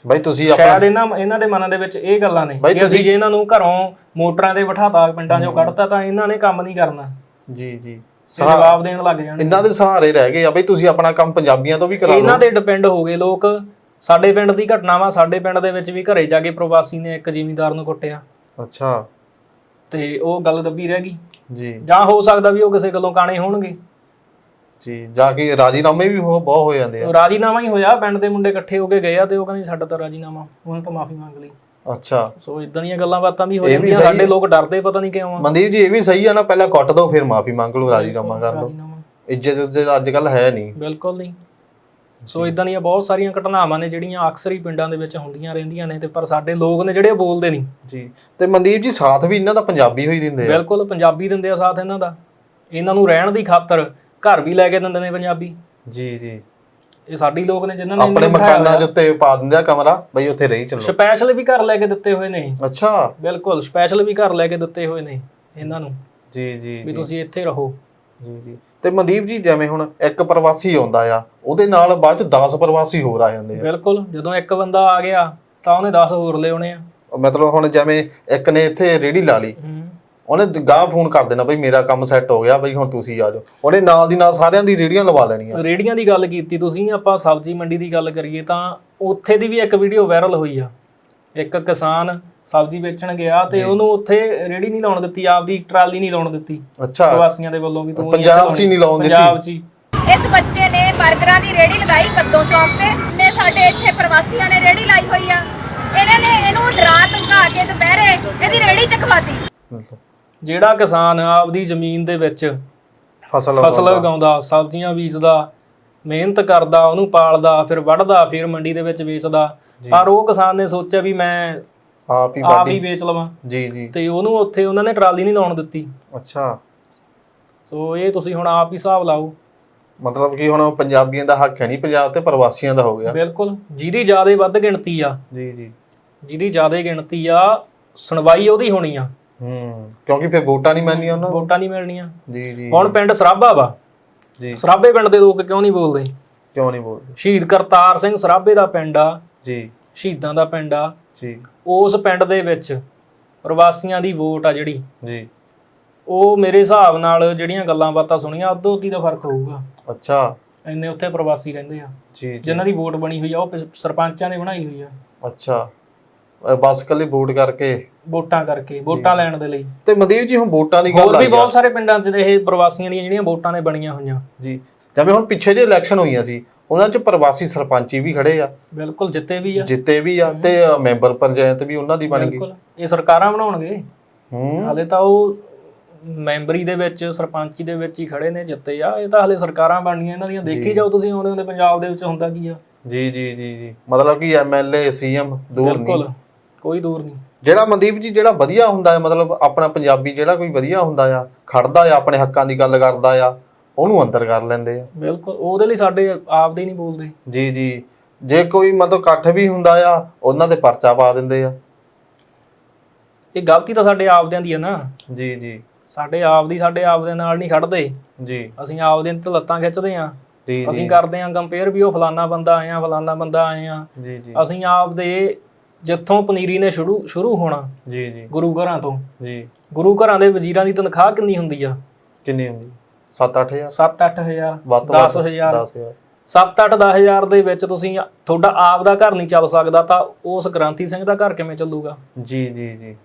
ਬਾਈ ਤੁਸੀਂ ਸ਼ਾਇਦ ਆਪਣਾ ਇਹਨਾਂ ਇਹਨਾਂ ਦੇ ਮਨਾਂ ਦੇ ਵਿੱਚ ਇਹ ਗੱਲਾਂ ਨੇ ਕਿ ਅਸੀਂ ਜੇ ਇਹਨਾਂ ਨੂੰ ਘਰੋਂ ਮੋਟਰਾਂ ਤੇ ਬਿਠਾਤਾ ਪਿੰਡਾਂ 'ਚੋਂ ਕੱਢਤਾ ਤਾਂ ਇਹਨਾਂ ਨੇ ਕੰਮ ਨਹੀਂ ਕਰਨਾ। ਜੀ ਜੀ। ਜਵਾਬ ਦੇਣ ਲੱਗ ਜਾਣਗੇ। ਇਹਨਾਂ ਦੇ ਸਹਾਰੇ ਰਹਿ ਗਏ ਆ ਬਈ ਤੁਸੀਂ ਆਪਣਾ ਕੰਮ ਪੰਜਾਬੀਆਂ ਤੋਂ ਵੀ ਕਰਾ ਇਹਨਾਂ ਲਓ। ਤੇ ਡਿਪੈਂਡ ਹੋ ਗਏ ਲੋਕ। ਸਾਡੇ ਪਿੰਡ ਦੀ ਘਟਨਾ ਵਾ ਸਾਡੇ ਪਿੰਡ ਦੇ ਵਿੱਚ ਵੀ ਘਰੇ ਜਾ ਕੇ ਪ੍ਰਵਾਸੀ ਨੇ ਇੱਕ ਜ਼ਿਮੀਂਦਾਰ ਨੂੰ ਕੁੱਟਿਆ। ਅੱਛਾ। ਤੇ ਉਹ ਗੱਲ ਦੱਬੀ ਰਹਿ ਗਈ। ਜੀ। ਜਾਂ ਹੋ ਸਕਦਾ ਵੀ ਉਹ ਕਿਸੇ ਗੱਲੋਂ ਕਾਣੇ ਹੋਣਗੇ। ਜੀ ਜਾ ਕੇ ਰਾਜੀਨਾਮੇ ਵੀ ਹੋ ਬਹੁਤ ਹੋ ਜਾਂਦੇ ਆ। ਰਾਜੀਨਾਮਾ ਹੀ ਹੋਇਆ ਪਿੰਡ ਦੇ ਮੁੰਡੇ ਇਕੱਠੇ ਹੋ ਕੇ ਗਏ ਆ ਤੇ ਉਹ ਕਹਿੰਦੇ ਸਾਡਾ ਤਾਂ ਰਾਜੀਨਾਮਾ ਉਹਨਾਂ ਤਾਂ ਮਾਫੀ ਮੰਗ ਲਈ। ਅੱਛਾ। ਸੋ ਇਦਾਂ ਦੀਆਂ ਗੱਲਾਂ ਬਾਤਾਂ ਵੀ ਹੋ ਜਾਂਦੀਆਂ ਸਾਡੇ। ਲੋਕ ਡਰਦੇ ਪਤਾ ਨਹੀਂ ਕਿਉਂ ਆ। ਮਨਦੀਪ ਜੀ ਇਹ ਵੀ ਸਹੀ ਆ ਨਾ ਪਹਿਲਾਂ ਕੁੱਟ ਦੋ ਫਿਰ ਮਾਫੀ ਮੰਗ ਲਓ ਰਾਜੀਨਾਮਾ ਕਰ ਲਓ। ਇੱਜ਼ਤ ਅੱਜ ਕੱਲ ਹੈ ਨਹੀਂ। ਬਿਲਕੁਲ ਨਹੀਂ। ਸੋ ਇਦਾਂ ਦੀਆਂ ਬਹੁਤ ਸਾਰੀਆਂ ਘਟਨਾਵਾਂ ਨੇ ਜਿਹੜੀਆਂ ਅਕਸਰ ਹੀ ਪਿੰਡਾਂ ਦੇ ਵਿੱਚ ਹੁੰਦੀਆਂ ਰਹਿੰਦੀਆਂ ਨੇ ਤੇ ਪਰ ਸਾਡੇ ਲੋਕ ਨੇ ਜਿਹੜੇ ਬੋਲਦੇ ਨਹੀਂ। ਜੀ। ਤੇ ਮਨਦੀਪ ਜੀ ਸਾਥ ਵੀ ਇਹਨਾਂ ਦਾ ਪੰਜਾਬੀ ਹੋਈ ਦਿੰਦੇ ਆ? ਬਿਲਕੁਲ ਪੰਜਾਬੀ ਦਿੰਦੇ ਆ ਸਾਥ ਇਹਨਾਂ ਦਾ। ਇਹਨਾਂ ਨੂੰ ਰਹਿਣ ਦੀ ਖਾਤਰ ਘਰ ਵੀ ਲੈ ਕੇ ਦਿੰਦੇ ਨੇ ਪੰਜਾਬੀ। ਜੀ ਜੀ। ਇਹ ਸਾਡੀ ਲੋਕ ਨੇ ਜਿਨ੍ਹਾਂ ਨੇ ਆਪਣੇ ਮਕਾਨਾਂ ਦੇ ਉੱਤੇ ਪਾ ਦਿੰਦੇ ਆ ਕਮਰਾ ਬਈ ਉੱਥੇ ਰਹੀ ਚੱਲੋ। ਸਪੈਸ਼ਲ ਵੀ ਘਰ ਲੈ ਕੇ ਦਿੱਤੇ ਹੋਏ ਨੇ। ਅੱਛਾ। ਬਿਲਕੁਲ ਸਪੈਸ਼ਲ ਵੀ ਘਰ ਲੈ ਕੇ ਦਿੱਤੇ ਹੋਏ ਨੇ ਇਹਨਾਂ ਨੂੰ। ਜੀ ਜੀ ਵੀ ਤੁਸੀਂ ਇੱਥੇ ਰਹੋ। ਜੀ ਜੀ। ਤੇ ਮਨਦੀਪ ਜੀ ਜਿਵੇਂ ਹੁਣ ਇੱਕ ਪ੍ਰਵਾਸੀ ਆਉਂਦਾ ਆ ਉਹਦੇ ਨਾਲ ਬਾਅਦ ਚ 10 ਪ੍ਰਵਾਸੀ ਹੋਰ ਆ ਜਾਂਦੇ ਆ। ਬਿਲਕੁਲ ਜਦੋਂ ਇੱਕ ਬੰਦਾ ਆ ਗਿਆ ਤਾਂ ਉਹਨੇ 10 ਹੋਰ ਲਿਆਉਣੇ ਆ। ਮਤਲਬ ਹੁਣ ਜਿਵੇਂ ਇੱਕ ਨੇ ਇੱਥੇ ਰੇੜੀ ਲਾ ਲਈ ਹੂੰ। ਉਹਨੇ ਗਾਹ ਫੋਨ ਕਰ ਦੇਣਾ ਬਈ ਮੇਰਾ ਕੰਮ ਸੈੱਟ ਹੋ ਗਿਆ ਬਈ ਹੁਣ ਤੁਸੀਂ ਆ ਜਾਓ। ਉਹਨੇ ਨਾਲ ਦੀ ਨਾਲ ਸਾਰਿਆਂ ਦੀ ਰੇੜੀਆਂ ਲਵਾ ਲੈਣੀਆਂ। ਰੇੜੀਆਂ ਦੀ ਗੱਲ ਕੀਤੀ ਤੁਸੀਂ ਆਪਾਂ ਸਬਜ਼ੀ ਮੰਡੀ ਦੀ ਗੱਲ ਕਰੀਏ ਤਾਂ ਉੱਥੇ ਦੀ ਵੀ ਇੱਕ ਵੀਡੀਓ ਵਾਇਰਲ ਹੋਈ ਆ। ਇੱਕ ਕਿਸਾਨ ਸਬਜ਼ੀ ਵੇਚਣ ਗਿਆ ਤੇ ਉਹਨੂੰ ਉੱਥੇ ਰੇੜੀ ਨਹੀਂ ਲਾਉਣ ਦਿੱਤੀ ਆਪਦੀ ਟਰਾਲੀ ਨਹੀਂ ਲਾਉਣ ਦਿੱਤੀ। ਅੱਛਾ। ਪ੍ਰਵਾਸੀਆਂ ਦੇ ਵੱਲੋਂ ਵੀ ਤੂੰ ਹੀ ਪੰਜਾਬ 'ਚ ਹੀ ਨਹੀਂ ਲਾਉਣ ਦਿੱਤੀ। ਪੰਜਾਬ 'ਚ ਹੀ। ਇਸ ਬੱਚੇ ਨੇ 버ਗਰਾਂ ਦੀ ਰੇੜੀ ਲਗਾਈ ਕੱਦੋਂ ਚੌਕ ਤੇ ਨੇ ਸਾਡੇ ਇੱਥੇ ਪ੍ਰਵਾਸੀਆਂ ਨੇ ਰੇੜੀ ਲਾਈ ਹੋਈ ਆ। ਇਹਨਾਂ ਨੇ ਇਹਨੂੰ ਡਰਾ ਧਮਕਾ ਕੇ ਦੁਪਹਿਰੇ ਇਹਦੀ ਰੇੜੀ ਚਖਵਾਤੀ ਜਿਹੜਾ ਕਿਸਾਨ ਆਪਦੀ ਜ਼ਮੀਨ ਦੇ ਵਿੱਚ ਫਸਲ ਫਸਲ ਉਗਾਉਂਦਾ। ਉਗਾਉਂਦਾ ਸਬਜ਼ੀਆਂ ਬੀਜਦਾ ਮਿਹਨਤ ਕਰਦਾ ਉਹਨੂੰ ਪਾਲਦਾ ਫਿਰ ਵੱਢਦਾ ਫਿਰ ਮੰਡੀ ਦੇ ਵਿੱਚ ਵੇਚਦਾ ਪਰ ਉਹ ਕਿਸਾਨ ਨੇ ਸੋਚਿਆ ਵੀ ਮੈਂ ਆਪ ਹੀ ਆਪ ਹੀ ਬਾਡੀ ਵੇਚ ਲਵਾਂ। ਜੀ ਜੀ। ਤੇ ਉਹਨੂੰ ਉੱਥੇ ਉਹਨਾਂ ਨੇ ਟਰਾਲੀ ਨਹੀਂ ਲਾਉਣ ਦਿੱਤੀ। ਅੱਛਾ। ਸੋ ਇਹ ਤੁਸੀਂ ਹੁਣ ਆਪ ਹੀ ਹਿਸਾਬ ਲਾਓ। ਮਤਲਬ ਕਿ ਹੁਣ ਪੰਜਾਬੀਆਂ ਦਾ ਹੱਕ ਹੈ ਨਹੀਂ ਪੰਜਾਬ ਤੇ ਪ੍ਰਵਾਸੀਆਂ ਦਾ ਹੋ ਗਿਆ। ਬਿਲਕੁਲ। ਜਿਹਦੀ ਜ਼ਿਆਦਾ ਵੱਧ ਗਿਣਤੀ ਆ। ਜੀ ਜੀ। ਜਿਹਦੀ ਜ਼ਿਆਦਾ ਗਿਣਤੀ ਆ ਸੁਣਵਾਈ ਉਹਦੀ ਹੋਣੀ ਆ। ਹੂੰ ਕਿਉਂਕਿ ਫਿਰ ਵੋਟਾਂ ਨਹੀਂ ਮਿਲਣੀਆਂ ਉਹਨਾਂ ਨੂੰ। ਵੋਟਾਂ ਨਹੀਂ ਮਿਲਣੀਆਂ। ਜੀ ਜੀ। ਹੁਣ ਪਿੰਡ ਸਰਾਭਾ ਵਾ। ਜੀ। ਸਰਾਭੇ ਪਿੰਡ ਦੇ ਲੋਕ ਕਿਉਂ ਨਹੀਂ ਬੋਲਦੇ? ਕਿਉਂ ਨਹੀਂ ਬੋਲਦੇ? ਸ਼ਹੀਦ ਕਰਤਾਰ ਸਿੰਘ ਸਰਾਭੇ ਦਾ ਪਿੰਡ ਆ। ਜੀ। ਸ਼ਹੀਦਾਂ ਦਾ ਪਿੰਡ ਆ। ਜੀ। ਉਸ ਪਿੰਡ ਦੇ ਵਿੱਚ ਪ੍ਰਵਾਸੀਆਂ ਦੀ ਵੋਟ ਆ ਜਿਹੜੀ। ਜੀ। ਉਹ ਮੇਰੇ ਹਿਸਾਬ ਨਾਲ ਜਿਹੜੀਆਂ ਗੱਲਾਂ ਬਾਤਾਂ ਸੁਣੀਆਂ ਅੱਧੋ ਅੱਧੀ ਦਾ ਫ਼ਰਕ ਹੋਊਗਾ? ਅੱਛਾ। ਇੰਨੇ ਉੱਥੇ ਪ੍ਰਵਾਸੀ ਰਹਿੰਦੇ ਆ। ਜੀ ਜਿਨ੍ਹਾਂ ਦੀ ਵੋਟ ਬਣੀ ਹੋਈ ਆ ਉਹ ਪ- ਸਰਪੰਚਾਂ ਨੇ ਬਣਾਈ ਹੋਈ ਆ। ਅੱਛਾ। ਬਸ ਕੱਲੀ ਵੋਟ ਕਰਕੇ? ਵੋਟਾਂ ਕਰਕੇ ਵੋਟਾਂ ਲੈਣ ਦੇ ਲਈ। ਤੇ ਮਨਦੀਪ ਜੀ ਹੁਣ ਵੋਟਾਂ ਦੀ ਹੋਰ ਗੱਲ ਵੀ ਆਈ ਆ। ਬਹੁਤ ਸਾਰੇ ਪਿੰਡਾਂ 'ਚ ਇਹ ਪ੍ਰਵਾਸੀਆਂ ਦੀਆਂ ਜਿਹੜੀਆਂ ਵੋਟਾਂ ਨੇ ਬਣੀਆਂ ਹੋਈਆਂ। ਜੀ। ਜਿਵੇਂ ਹੁਣ ਪਿੱਛੇ ਜੇ ਇਲੈਕਸ਼ਨ ਹੋਈਆਂ ਸੀ ਉਹਨਾਂ 'ਚ ਪ੍ਰਵਾਸੀ ਸਰਪੰਚੀ ਵੀ ਖੜੇ ਆ। ਬਿਲਕੁਲ ਜਿੱਤੇ ਵੀ ਆ। ਜਿੱਤੇ ਵੀ ਆ ਤੇ ਮੈਂਬਰ ਪੰਚਾਇਤ ਵੀ ਉਹਨਾਂ ਦੀ ਬਣ ਗਈ। ਬਿਲਕੁਲ। ਇਹ ਸਰਕਾਰਾਂ ਬਣਾਉਣਗੇ। ਹੂੰ। ਹਾਲੇ ਤਾਂ ਉਹ ਮੈਂਬਰੀ ਦੇ ਵਿੱਚ ਸਰਪੰਚੀ ਦੇ ਵਿੱਚ ਹੀ ਖੜੇ ਨੇ ਜਿੱਤੇ ਆ। ਇਹ ਤਾਂ ਹਾਲੇ ਸਰਕਾਰਾਂ ਬਣਨੀਆਂ ਇਹਨਾਂ ਦੀਆਂ। ਦੇਖੀ ਜਾਓ ਤੁਸੀਂ ਆਉਂਦੇ ਹੁੰਦੇ ਪੰਜਾਬ ਦੇ ਵਿੱਚ ਹੁੰਦਾ ਕੀ ਆ। ਜੀ ਜੀ ਜੀ ਜੀ। ਮਤਲਬ ਕਿ ਐਮਐਲਏ ਸੀਐਮ ਦੂਰ ਬਿਲਕੁਲ। ਨਹੀਂ ਕੋਈ ਦੂਰ ਨਹੀਂ। ਜਿਹੜਾ ਮਨਦੀਪ ਜੀ ਜਿਹੜਾ ਵਧੀਆ ਹੁੰਦਾ ਹੈ ਮਤਲਬ ਆਪਣਾ ਪੰਜਾਬੀ ਜਿਹੜਾ ਕੋਈ ਵਧੀਆ ਹੁੰਦਾ ਆ ਖੜਦਾ ਆ ਆਪਣੇ ਹੱਕਾਂ ਦੀ ਗੱਲ ਕਰਦਾ ਆ ਉਹਨੂੰ ਅੰਦਰ ਕਰ ਲੈਂਦੇ ਆ। ਬਿਲਕੁਲ ਉਹਦੇ ਲਈ ਸਾਡੇ ਆਪਦੇ ਹੀ ਨਹੀਂ ਬੋਲਦੇ। ਜੀ ਜੀ। ਜੇ ਕੋਈ ਮਤਲਬ ਇਕੱਠ ਵੀ ਹੁੰਦਾ ਆ ਉਹਨਾਂ ਤੇ ਪਰਚਾ ਪਾ ਦਿੰਦੇ ਆ। ਇਹ ਗਲਤੀ ਤਾਂ ਸਾਡੇ ਆਪਦਿਆਂ ਦੀ ਹੈ ਨਾ। ਜੀ ਜੀ। ਸਾਡੇ ਆਪਦੀ ਸਾਡੇ ਆਪਦੇ ਨਾਲ ਨਹੀਂ ਖੜਦੇ। ਜੀ। ਅਸੀਂ ਆਪਦੇ ਤੇ ਲੱਤਾਂ ਖਿੱਚਦੇ ਆ। ਜੀ ਅਸੀਂ ਕਰਦੇ ਆ ਕੰਪੇਅਰ ਵੀ ਉਹ ਫਲਾਨਾ ਬੰਦਾ ਆਇਆ ਫਲਾਨਾ ਬੰਦਾ ਆਇਆ। ਜੀ ਜੀ। ਅਸੀਂ ਆਪਦੇ ਜਿੱਥੋਂ ਪਨੀਰੀ ਨੇ ਸ਼ੁਰੂ ਸ਼ੁਰੂ ਹੋਣਾ। ਜੀ ਜੀ। ਗੁਰੂ ਘਰਾਂ ਤੋਂ। ਜੀ। ਗੁਰੂ ਘਰਾਂ ਦੇ ਵਜ਼ੀਰਾਂ ਦੀ ਤਨਖਾਹ ਕਿੰਨੀ ਹੁੰਦੀ ਆ? ਕਿੰਨੀ ਹੁੰਦੀ? 7-8000 7-8000 ਵੱਧ ਤੋਂ ਵੱਧ 10000 10000 7-8-10000 ਦੇ ਵਿੱਚ ਤੁਸੀਂ ਤੁਹਾਡਾ ਆਪ ਦਾ ਘਰ ਨਹੀਂ ਚੱਲ ਸਕਦਾ ਤਾਂ ਉਸ ਗ੍ਰਾਂਥੀ ਸਿੰਘ ਦਾ ਘਰ ਕਿਵੇਂ ਚੱਲੂਗਾ? ਜੀ ਜੀ ਜੀ।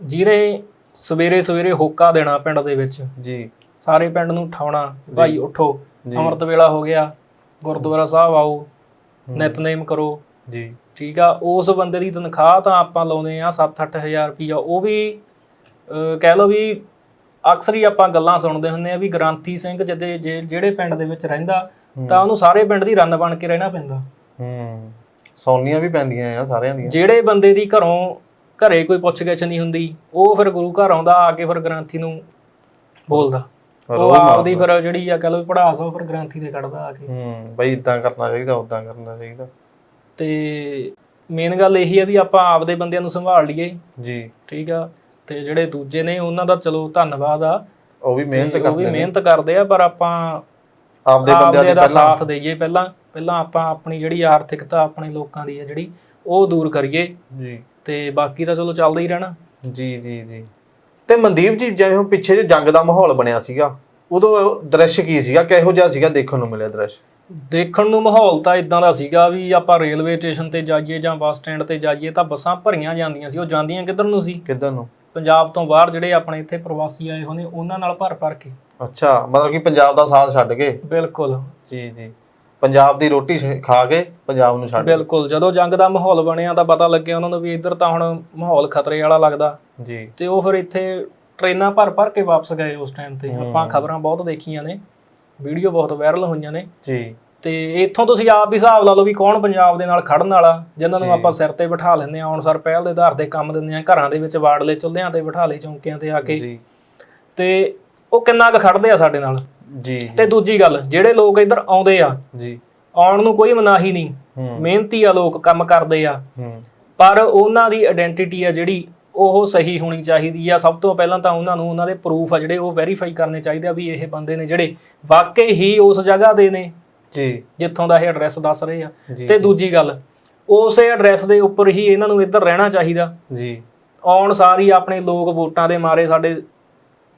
ਜਿਹਨੇ ਸਵੇਰੇ ਸਵੇਰੇ ਹੋਕਾ ਦੇਣਾ ਪਿੰਡ ਦੇ ਵਿੱਚ। ਜੀ। ਸਾਰੇ ਪਿੰਡ ਨੂੰ ਉਠਾਉਣਾ ਭਾਈ ਉਠੋ। ਅੰਮ੍ਰਿਤ ਵੇਲਾ ਹੋ ਗਿਆ ਗੁਰਦੁਆਰਾ ਸਾਹਿਬ ਆਓ ਨਿਤਨੇਮ ਕਰੋ। ਜੀ। ਠੀਕ ਆ ਉਸ ਬੰਦੇ ਦੀ ਤਨਖਾਹ ਤਾਂ ਆਪਾਂ ਲਾਉਂਦੇ ਆ 7-8000 ਰੁਪਈਆ। ਉਹ ਵੀ ਕਹਿ ਲਓ ਵੀ ਅਕਸਰ ਹੀ ਆਪਾਂ ਗੱਲਾਂ ਸੁਣਦੇ ਹੁੰਦੇ ਆ ਵੀ ਗ੍ਰਾਂਥੀ ਸਿੰਘ ਜਦੇ ਜਿਹੜੇ ਪਿੰਡ ਦੇ ਵਿੱਚ ਰਹਿੰਦਾ ਤਾਂ ਉਹਨੂੰ ਸਾਰੇ ਪਿੰਡ ਦੀ ਰੰਨ ਬਣ ਕੇ ਰਹਿਣਾ ਪੈਂਦਾ। ਹੂੰ। ਸੌਨੀਆਂ ਵੀ ਪੈਂਦੀਆਂ ਆ ਸਾਰਿਆਂ ਦੀਆਂ। ਜਿਹੜੇ ਬੰਦੇ ਦੀ ਘਰੋਂ ਘਰੇ ਕੋਈ ਪੁੱਛ ਗਿੱਛ ਨਹੀਂ ਹੁੰਦੀ ਉਹ ਫਿਰ ਗੁਰੂ ਘਰ ਆਉਂਦਾ ਆ ਕੇ ਫਿਰ ਗ੍ਰਾਂਥੀ ਨੂੰ ਬੋਲਦਾ। ਉਹ ਆਪਦੀ ਫਿਰ ਜਿਹੜੀ ਆ ਕਹਿ ਵੀ ਪੜਾਸ ਉਹ ਫਿਰ ਗ੍ਰਾਂਥੀ ਤੇ ਕੱਢਦਾ ਆ ਕੇ। ਹੂੰ ਬਈ ਇਦਾਂ ਕਰਨਾ ਚਾਹੀਦਾ ਉਦਾਂ ਕਰਨਾ ਚਾਹੀਦਾ। ਤੇ ਮੇਨ ਗੱਲ ਇਹੀ ਆ ਵੀ ਆਪਾਂ ਆਪਦੇ ਬੰਦਿਆਂ ਨੂੰ ਸੰਭਾਲ ਲਈਏ। ਜੀ। ਠੀਕ ਆ। ਤੇ ਜਿਹੜੇ ਦੂਜੇ ਨੇ ਉਹਨਾਂ ਦਾ ਚਲੋ ਧੰਨਵਾਦ ਆ। ਉਹ ਵੀ ਮਿਹਨਤ ਤੇ ਉਹ ਵੀ ਕਰਦੇ ਨੇ। ਮਿਹਨਤ ਕਰਦੇ ਆ ਪਰ ਆਪਾਂ ਆਪਦੇ ਬੰਦਿਆਂ ਦਾ ਪਹਿਲਾਂ ਸਾਥ ਦੇਈਏ ਪਹਿਲਾਂ। ਪਹਿਲਾਂ ਆਪਾਂ ਆਪਣੀ ਜਿਹੜੀ ਆਰਥਿਕਤਾ ਆਪਣੇ ਲੋਕਾਂ ਦੀ ਹੈ ਜਿਹੜੀ ਉਹ ਦੂਰ ਕਰੀਏ। ਜੀ। ਤੇ ਬਾਕੀ ਤਾਂ ਚਲੋ ਚੱਲਦਾ ਹੀ ਰਹਿਣਾ। ਜੀ ਜੀ ਜੀ। ਤੇ ਮਨਦੀਪ ਜੀ ਜਿਵੇਂ ਹੁਣ ਪਿੱਛੇ ਜੇ ਜੰਗ ਦਾ ਮਾਹੌਲ ਬਣਿਆ ਸੀਗਾ ਉਦੋਂ ਦ੍ਰਿਸ਼ ਕੀ ਸੀਗਾ? ਕਿਹੋ ਜਿਹਾ ਸੀਗਾ? ਦੇਖਣ ਨੂੰ ਮਿਲਿਆ ਦ੍ਰਿਸ਼। ਦੇਖਣ ਨੂੰ ਮਾਹੌਲ ਤਾਂ ਇਦਾਂ ਦਾ ਸੀਗਾ ਵੀ ਆਪਾਂ ਰੇਲਵੇ ਸਟੇਸ਼ਨ ਤੇ ਜਾਈਏ ਜਾਂ ਬੱਸ ਸਟੈਂਡ ਤੇ ਜਾਈਏ ਤਾਂ ਬੱਸਾਂ ਭਰੀਆਂ ਜਾਂਦੀਆਂ ਸੀ। ਉਹ ਜਾਂਦੀਆਂ ਕਿੱਧਰ ਨੂੰ ਸੀ? ਕਿੱਧਰ ਨੂੰ? ਪੰਜਾਬ ਤੋਂ ਬਾਹਰ ਜਿਹੜੇ ਆਪਣੇ ਇੱਥੇ ਪ੍ਰਵਾਸੀ ਆਏ ਹੋਣੇ ਉਹਨਾਂ ਨਾਲ ਭਰ ਭਰ ਕੇ। ਅੱਛਾ ਮਤਲਬ ਕਿ ਪੰਜਾਬ ਦਾ ਸਾਥ ਛੱਡ ਕੇ? ਬਿਲਕੁਲ। ਜੀ ਜੀ। ਪੰਜਾਬ ਦੀ ਰੋਟੀ ਸ਼- ਖਾ ਕੇ ਪੰਜਾਬ ਨੂੰ ਛੱਡ ਬਿਲਕੁਲ ਜਦੋਂ ਜੰਗ ਦਾ ਮਾਹੌਲ ਬਣਿਆ ਤਾਂ ਪਤਾ ਲੱਗਿਆ ਉਹਨਾਂ ਨੂੰ ਵੀ ਇੱਧਰ ਤਾਂ ਹੁਣ ਮਾਹੌਲ ਖਤਰੇ ਵਾਲਾ ਲੱਗਦਾ। ਜੀ। ਤੇ ਉਹ ਫਿਰ ਇੱਥੇ ਟ੍ਰੇਨਾਂ ਭਰ ਭਰ ਕੇ ਵਾਪਸ ਗਏ ਉਸ ਟਾਈਮ ਤੇ। ਆਪਾਂ ਖਬਰਾਂ ਬਹੁਤ ਦੇਖੀਆਂ ਨੇ ਵੀਡੀਓ ਬਹੁਤ ਵਾਇਰਲ ਹੋਈਆਂ ਨੇ। ਜੀ। ਤੇ ਇੱਥੋਂ ਤੁਸੀਂ ਆਪ ਹੀ ਹਿਸਾਬ ਲਾ ਲਓ ਵੀ ਕੌਣ ਪੰਜਾਬ ਦੇ ਨਾਲ ਖੜਨ ਵਾਲਾ ਜਿਨ੍ਹਾਂ ਨੂੰ ਆਪਾਂ ਸਿਰ ਤੇ ਬਿਠਾ ਲੈਂਦੇ ਆ ਅਨੁਸਾਰ ਪਹਿਲ ਦੇ ਆਧਾਰ ਤੇ ਕੰਮ ਦਿੰਦੇ ਆ ਘਰਾਂ ਦੇ ਵਿੱਚ ਵਾੜ ਲੈ ਚੁੱਲ੍ਹਿਆਂ ਤੇ ਬਿਠਾ ਲੈ ਚੌਂਕਿਆਂ ਤੇ ਆ ਕੇ। ਜੀ। ਤੇ ਉਹ ਕਿੰਨਾ ਕੁ ਖੜਦੇ ਆ ਸਾਡੇ ਨਾਲ? ਜੀ। ਤੇ ਦੂਜੀ ਗੱਲ ਜਿਹੜੇ ਲੋਕ ਇੱਧਰ ਆਉਂਦੇ ਆ ਜੀ। ਆਉਣ ਨੂੰ ਕੋਈ ਮਨਾਹੀ ਨਹੀਂ ਮਿਹਨਤੀ ਆ ਲੋਕ ਕੰਮ ਕਰਦੇ ਆ। ਪਰ ਉਹਨਾਂ ਦੀ ਆਇਡੈਂਟੀਟੀ ਆ ਜਿਹੜੀ ਉਹ ਸਹੀ ਹੋਣੀ ਚਾਹੀਦੀ ਆ। ਸਭ ਤੋਂ ਪਹਿਲਾਂ ਤਾਂ ਉਹਨਾਂ ਨੂੰ ਉਹਨਾਂ ਦੇ ਪ੍ਰੂਫ ਆ ਜਿਹੜੇ ਉਹ ਵੈਰੀਫਾਈ ਕਰਨੇ ਚਾਹੀਦੇ ਆ ਵੀ ਇਹ ਬੰਦੇ ਨੇ ਜਿਹੜੇ ਵਾਕਈ ਹੀ ਉਸ ਜਗ੍ਹਾ ਦੇ ਨੇ। ਜੀ। ਜਿੱਥੋਂ ਦਾ ਇਹ ਐਡਰੈਸ ਦੱਸ ਰਹੇ ਆ। ਤੇ ਦੂਜੀ ਗੱਲ ਉਸੇ ਐਡਰੈਸ ਦੇ ਉੱਪਰ ਹੀ ਇਹਨਾਂ ਨੂੰ ਇੱਧਰ ਰਹਿਣਾ ਚਾਹੀਦਾ। ਜੀ। ਆਉਣ ਸਾਰੀ ਆਪਣੇ ਲੋਕ ਵੋਟਾਂ ਦੇ ਮਾਰੇ ਸਾਡੇ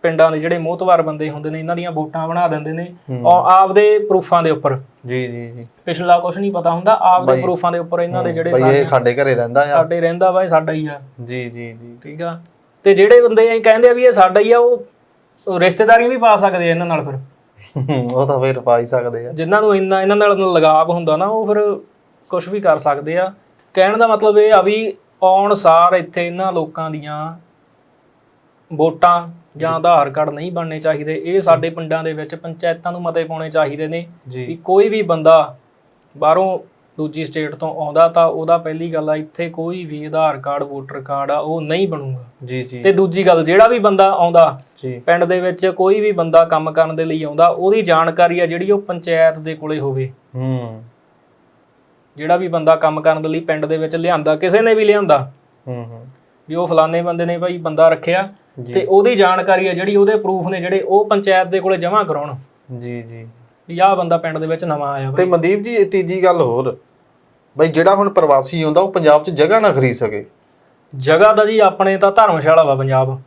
ਪਿੰਡਾਂ ਦੇ ਜਿਹੜੇ ਮੋਹਤਵਾਰ ਬੰਦੇ ਹੁੰਦੇ ਨੇ ਇਹਨਾਂ ਦੀਆਂ ਵੋਟਾਂ ਬਣਾ ਦਿੰਦੇ ਨੇ। ਔਰ ਆਪਦੇ ਪ੍ਰੂਫਾਂ ਦੇ ਉੱਪਰ। ਜੀ ਜੀ ਜੀ। ਪਿਛਲਾ ਕੁਝ ਨਹੀਂ ਪਤਾ ਹੁੰਦਾ ਆਪਦੇ ਪ੍ਰੂਫਾਂ ਦੇ ਉੱਪਰ ਇਹਨਾਂ ਦੇ ਜਿਹੜੇ ਸਾਡੇ ਸਾਡੇ ਘਰੇ ਰਹਿੰਦਾ ਆ। ਸਾਡੇ ਰਹਿੰਦਾ ਵਾ ਇਹ ਸਾਡਾ ਹੀ ਆ। ਜੀ ਜੀ ਜੀ। ਠੀਕ ਆ। ਤੇ ਜਿਹੜੇ ਬੰਦੇ ਇਹ ਕਹਿੰਦੇ ਆ ਵੀ ਇਹ ਸਾਡਾ ਹੀ ਆ ਉਹ ਉਹ ਰਿਸ਼ਤੇਦਾਰੀਆਂ ਵੀ ਪਾ ਸਕਦੇ ਆ ਇਹਨਾਂ ਨਾਲ ਫਿਰ। ਉਹ ਤਾਂ ਫੇਰ ਪਾ ਹੀ ਸਕਦੇ ਆ। ਜਿਨ੍ਹਾਂ ਨੂੰ ਇੰਨਾ ਇਹਨਾਂ ਨਾਲ ਲਗਾਵ ਹੁੰਦਾ ਨਾ ਉਹ ਫਿਰ ਕੁਝ ਵੀ ਕਰ ਸਕਦੇ ਆ। ਕਹਿਣ ਦਾ ਮਤਲਬ ਇਹ ਆ ਵੀ ਆਉਣ ਸਾਰ ਇੱਥੇ ਇਹਨਾਂ ਲੋਕਾਂ ਦੀਆਂ ਵੋਟਾਂ ਜਾਂ ਆਧਾਰ ਕਾਰਡ ਨਹੀਂ ਬਣਨੇ ਚਾਹੀਦੇ। ਇਹ ਸਾਡੇ ਪਿੰਡਾਂ ਦੇ ਵਿੱਚ ਪੰਚਾਇਤਾਂ ਨੂੰ ਮਤੇ ਪਾਉਣੇ ਚਾਹੀਦੇ ਨੇ ਵੀ ਕੋਈ ਵੀ ਬੰਦਾ ਬਾਹਰੋਂ ਦੂਜੀ ਸਟੇਟ ਤੋਂ ਆਉਂਦਾ ਤਾਂ ਉਹਦਾ ਪਹਿਲੀ ਗੱਲ ਆ ਇੱਥੇ ਕੋਈ ਵੀ ਆਧਾਰ ਕਾਰਡ ਵੋਟਰ ਕਾਰਡ ਆ ਉਹ ਨਹੀਂ ਬਣੂਗਾ। ਜੀ ਜੀ। ਤੇ ਦੂਜੀ ਗੱਲ ਜਿਹੜਾ ਵੀ ਬੰਦਾ ਆਉਂਦਾ ਜੀ। ਪਿੰਡ ਦੇ ਵਿੱਚ ਕੋਈ ਵੀ ਬੰਦਾ ਕੰਮ ਕਰਨ ਦੇ ਲਈ ਆਉਂਦਾ ਉਹਦੀ ਜਾਣਕਾਰੀ ਆ ਜਿਹੜੀ ਉਹ ਪੰਚਾਇਤ ਦੇ ਕੋਲੇ ਹੋਵੇ। ਹੂੰ। ਜਿਹੜਾ ਵੀ ਬੰਦਾ ਕੰਮ ਕਰਨ ਦੇ ਲਈ ਪਿੰਡ ਦੇ ਵਿੱਚ ਲਿਆਂਦਾ ਕਿਸੇ ਨੇ ਵੀ ਲਿਆਂਦਾ ਹੂੰ ਹੂੰ। ਵੀ ਉਹ ਫਲਾਣੇ ਬੰਦੇ ਨੇ ਭਾਈ ਬੰਦਾ ਰੱਖਿਆ ਤੇ ਉਹਦੀ ਜਾਣਕਾਰੀ ਆ ਜਿਹੜੀ ਉਹਦੇ ਪ੍ਰੂਫ ਨੇ ਜਿਹੜੇ ਉਹ ਪੰਚਾਇਤ ਦੇ ਕੋਲੇ ਜਮ੍ਹਾਂ ਕਰਾਉਣ। ਜੀ ਜੀ। ਵੀ ਆਹ ਬੰਦਾ ਪਿੰਡ ਦੇ ਵਿੱਚ ਨਵਾਂ ਆਇਆ ਤੇ ਮਨਦੀਪ ਜੀ ਇਹ ਤੀਜੀ ਗੱਲ ਹੋਰ ਬਈ ਜਿਹੜਾ ਹੁਣ ਪ੍ਰਵਾਸੀ ਆਉਂਦਾ ਉਹ ਪੰਜਾਬ 'ਚ ਜਗ੍ਹਾ ਨਾ ਖਰੀਦ ਸਕੇ। ਜਗ੍ਹਾ ਦਾ ਜੀ ਆਪਣੇ ਤਾਂ ਧਰਮਸ਼ਾਲਾ ਵਾ ਪੰਜਾਬ।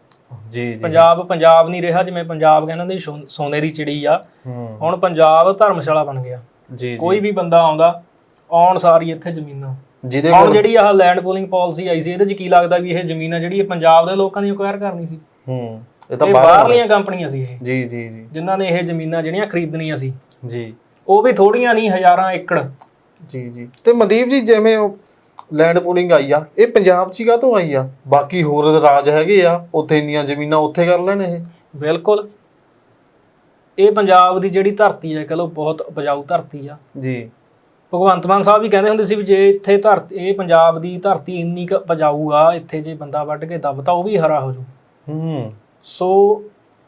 ਜੀ ਜੀ। ਪੰਜਾਬ ਪੰਜਾਬ ਨਹੀਂ ਰਿਹਾ ਜਿਵੇਂ ਪੰਜਾਬ ਕਹਿੰਦੇ ਨੇ ਸੋ- ਸੋਨੇ ਦੀ ਚਿੜੀ ਆ। ਹੂੰ। ਹੁਣ ਪੰਜਾਬ ਧਰਮਸ਼ਾਲਾ ਬਣ ਗਿਆ। ਜੀ ਕੋਈ ਵੀ ਬੰਦਾ ਆਉਂਦਾ ਆਉਣ ਸਾਰੀ ਇੱਥੇ ਜ਼ਮੀਨਾਂ। ਜਿਹਦੇ ਹੁਣ ਕੋਲ ਜਿਹੜੀ ਆਹ ਲੈਂਡ ਪੂਲਿੰਗ ਪਾਲਿਸੀ ਆਈ ਸੀ ਇਹਦੇ 'ਚ ਕੀ ਲੱਗਦਾ ਵੀ ਇਹ ਜ਼ਮੀਨਾਂ ਜਿਹੜੀ ਇਹ ਪੰਜਾਬ ਦੇ ਲੋਕਾਂ ਦੀ ਅਕਵਾਇਰ ਕਰਨੀ ਸੀ? ਹੂੰ ਇਹ ਤਾਂ ਇਹ ਬਾਹਰ ਬਾਹਰਲੀਆਂ ਕੰਪਨੀਆਂ ਸੀ ਇਹ। ਜੀ ਜੀ ਜੀ। ਜਿਨ੍ਹਾਂ ਨੇ ਇਹ ਜ਼ਮੀਨਾਂ ਜਿਹੜੀਆਂ ਖਰੀਦਣੀਆਂ ਸੀ। ਜੀ। ਉਹ ਵੀ ਥੋੜੀਆਂ ਨਹੀਂ ਹਜ਼ਾਰਾਂ ਏਕੜ। ਜੀ ਜੀ। ਤੇ ਮਨਦੀਪ ਜੀ ਜਿਵੇਂ ਉਹ ਲੈਂਡ ਪੂਲਿੰਗ ਆਈ ਆ ਇਹ ਪੰਜਾਬ 'ਚ ਹੀ ਕਾਹਤੋਂ ਆਈ ਆ? ਬਾਕੀ ਹੋਰ ਰਾਜ ਹੈਗੇ ਆ ਉੱਥੇ ਇੰਨੀਆਂ ਜ਼ਮੀਨਾਂ ਉੱਥੇ ਕਰ ਲੈਣ ਇਹ? ਬਿਲਕੁਲ। ਇਹ ਪੰਜਾਬ ਦੀ ਜਿਹੜੀ ਧਰਤੀ ਹੈ ਕਹ ਲਓ ਬਹੁਤ ਉਪਜਾਊ ਧਰਤੀ ਆ। ਜੀ। ਭਗਵੰਤ ਮਾਨ ਸਾਹਿਬ ਵੀ ਕਹਿੰਦੇ ਹੁੰਦੇ ਸੀ ਵੀ ਜੇ ਇੱਥੇ ਧਰਤੀ ਇਹ ਪੰਜਾਬ ਦੀ ਧਰਤੀ ਇੰਨੀ ਕੁ ਉਪਜਾਊ ਆ ਇੱਥੇ ਜੇ ਬੰਦਾ ਵੱਢ ਕੇ ਦੱਬਤਾ ਉਹ ਵੀ ਹਰਾ ਹੋ ਜੂ। ਹੂੰ। ਸੋ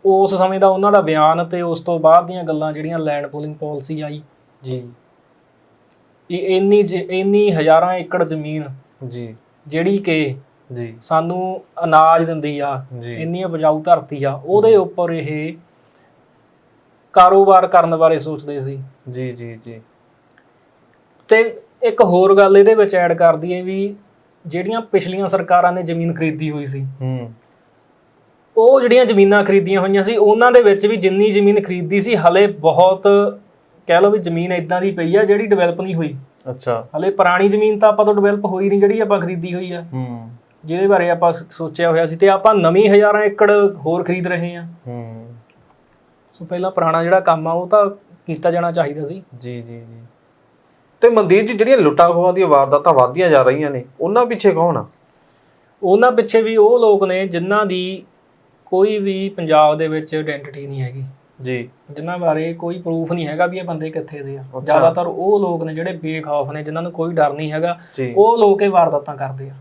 ਉਸ ਸਮੇਂ ਦਾ ਉਹਨਾਂ ਦਾ ਬਿਆਨ ਤੇ ਉਸ ਤੋਂ ਬਾਅਦ ਦੀਆਂ ਗੱਲਾਂ ਜਿਹੜੀਆਂ ਲੈਂਡ ਪੂਲਿੰਗ ਪਾਲਿਸੀ ਆਈ। ਜੀ। ਇਹ ਇੰਨੀ ਜ- ਇੰਨੀ ਹਜ਼ਾਰਾਂ ਏਕੜ ਜ਼ਮੀਨ ਜੀ। ਜਿਹੜੀ ਕਿ ਜੀ। ਸਾਨੂੰ ਅਨਾਜ ਦਿੰਦੀ ਆ ਜੀ। ਇੰਨੀ ਉਪਜਾਊ ਧਰਤੀ ਆ ਉਹਦੇ ਉੱਪਰ ਇਹ ਕਾਰੋਬਾਰ ਕਰਨ ਬਾਰੇ ਸੋਚਦੇ ਸੀ। ਜੀ ਜੀ ਜੀ। ਤੇ ਇੱਕ ਹੋਰ ਗੱਲ ਇਹਦੇ ਵਿੱਚ ਐਡ ਕਰ ਦਈਏ ਵੀ ਜਿਹੜੀਆਂ ਪਿਛਲੀਆਂ ਸਰਕਾਰਾਂ ਨੇ ਜ਼ਮੀਨ ਖਰੀਦੀ ਹੋਈ ਸੀ ਹੂੰ। ਉਹ ਜਿਹੜੀਆਂ ਜ਼ਮੀਨਾਂ ਖਰੀਦੀਆਂ ਹੋਈਆਂ ਸੀ ਉਹਨਾਂ ਦੇ ਵਿੱਚ ਵੀ ਜਿੰਨੀ ਜ਼ਮੀਨ ਖਰੀਦੀ ਸੀ ਹਲੇ ਬਹੁਤ ਕਹਿ ਲਓ ਵੀ ਜ਼ਮੀਨ ਇਦਾਂ ਦੀ ਪਈ ਆ ਜਿਹੜੀ ਡਿਵੈਲਪ ਨਹੀਂ ਹੋਈ। ਅੱਛਾ। ਹਲੇ ਪੁਰਾਣੀ ਜ਼ਮੀਨ ਤਾਂ ਆਪਾਂ ਤੋਂ ਡਿਵੈਲਪ ਹੋਈ ਨਹੀਂ ਜਿਹੜੀ ਆਪਾਂ ਖਰੀਦੀ ਹੋਈ ਆ। ਹੂੰ। ਜਿਹਦੇ ਬਾਰੇ ਆਪਾਂ ਸੋਚਿਆ ਹੋਇਆ ਸੀ ਤੇ ਆਪਾਂ ਨਵੀਂ ਹਜ਼ਾਰਾਂ ਏਕੜ ਹੋਰ ਖਰੀਦ ਰਹੇ ਹਾਂ ਹੂੰ। ਸੋ ਪਹਿਲਾਂ ਪੁਰਾਣਾ ਜਿਹੜਾ ਕੰਮ ਆ ਉਹ ਤਾਂ ਕੀਤਾ ਜਾਣਾ ਚਾਹੀਦਾ ਸੀ। ਜੀ ਜੀ ਜੀ। ਤੇ ਮਨਦੀਪ ਜੀ ਜਿਹੜੀਆਂ ਲੁੱਟਾਂ ਖੋਹਾਂ ਦੀਆਂ ਵਾਰਦਾਤਾਂ ਵਧਦੀਆਂ ਜਾ ਰਹੀਆਂ ਨੇ ਉਹਨਾਂ ਪਿੱਛੇ ਕੌਣ ਆ? ਉਹਨਾਂ ਪਿੱਛੇ ਵੀ ਉਹ ਲੋਕ ਨੇ ਜਿਨ੍ਹਾਂ ਦੀ ਕੋਈ ਵੀ ਪੰਜਾਬ ਦੇ ਵਿੱਚ ਆਇਡੈਂਟੀਟੀ ਨਹੀਂ ਹੈਗੀ। ਜੀ। ਜਿਨ੍ਹਾਂ ਬਾਰੇ ਕੋਈ ਪ੍ਰੂਫ ਨਹੀਂ ਹੈਗਾ ਵੀ ਇਹ ਬੰਦੇ ਕਿੱਥੇ ਦੇ ਆ। ਜ਼ਿਆਦਾਤਰ ਉਹ ਲੋਕ ਨੇ ਜਿਹੜੇ ਬੇਖੌਫ ਨੇ ਜਿਨ੍ਹਾਂ ਨੂੰ ਕੋਈ ਡਰ ਨਹੀਂ ਹੈਗਾ। ਉਹ ਲੋਕ ਇਹ ਵਾਰਦਾਤਾਂ ਕਰਦੇ ਆ।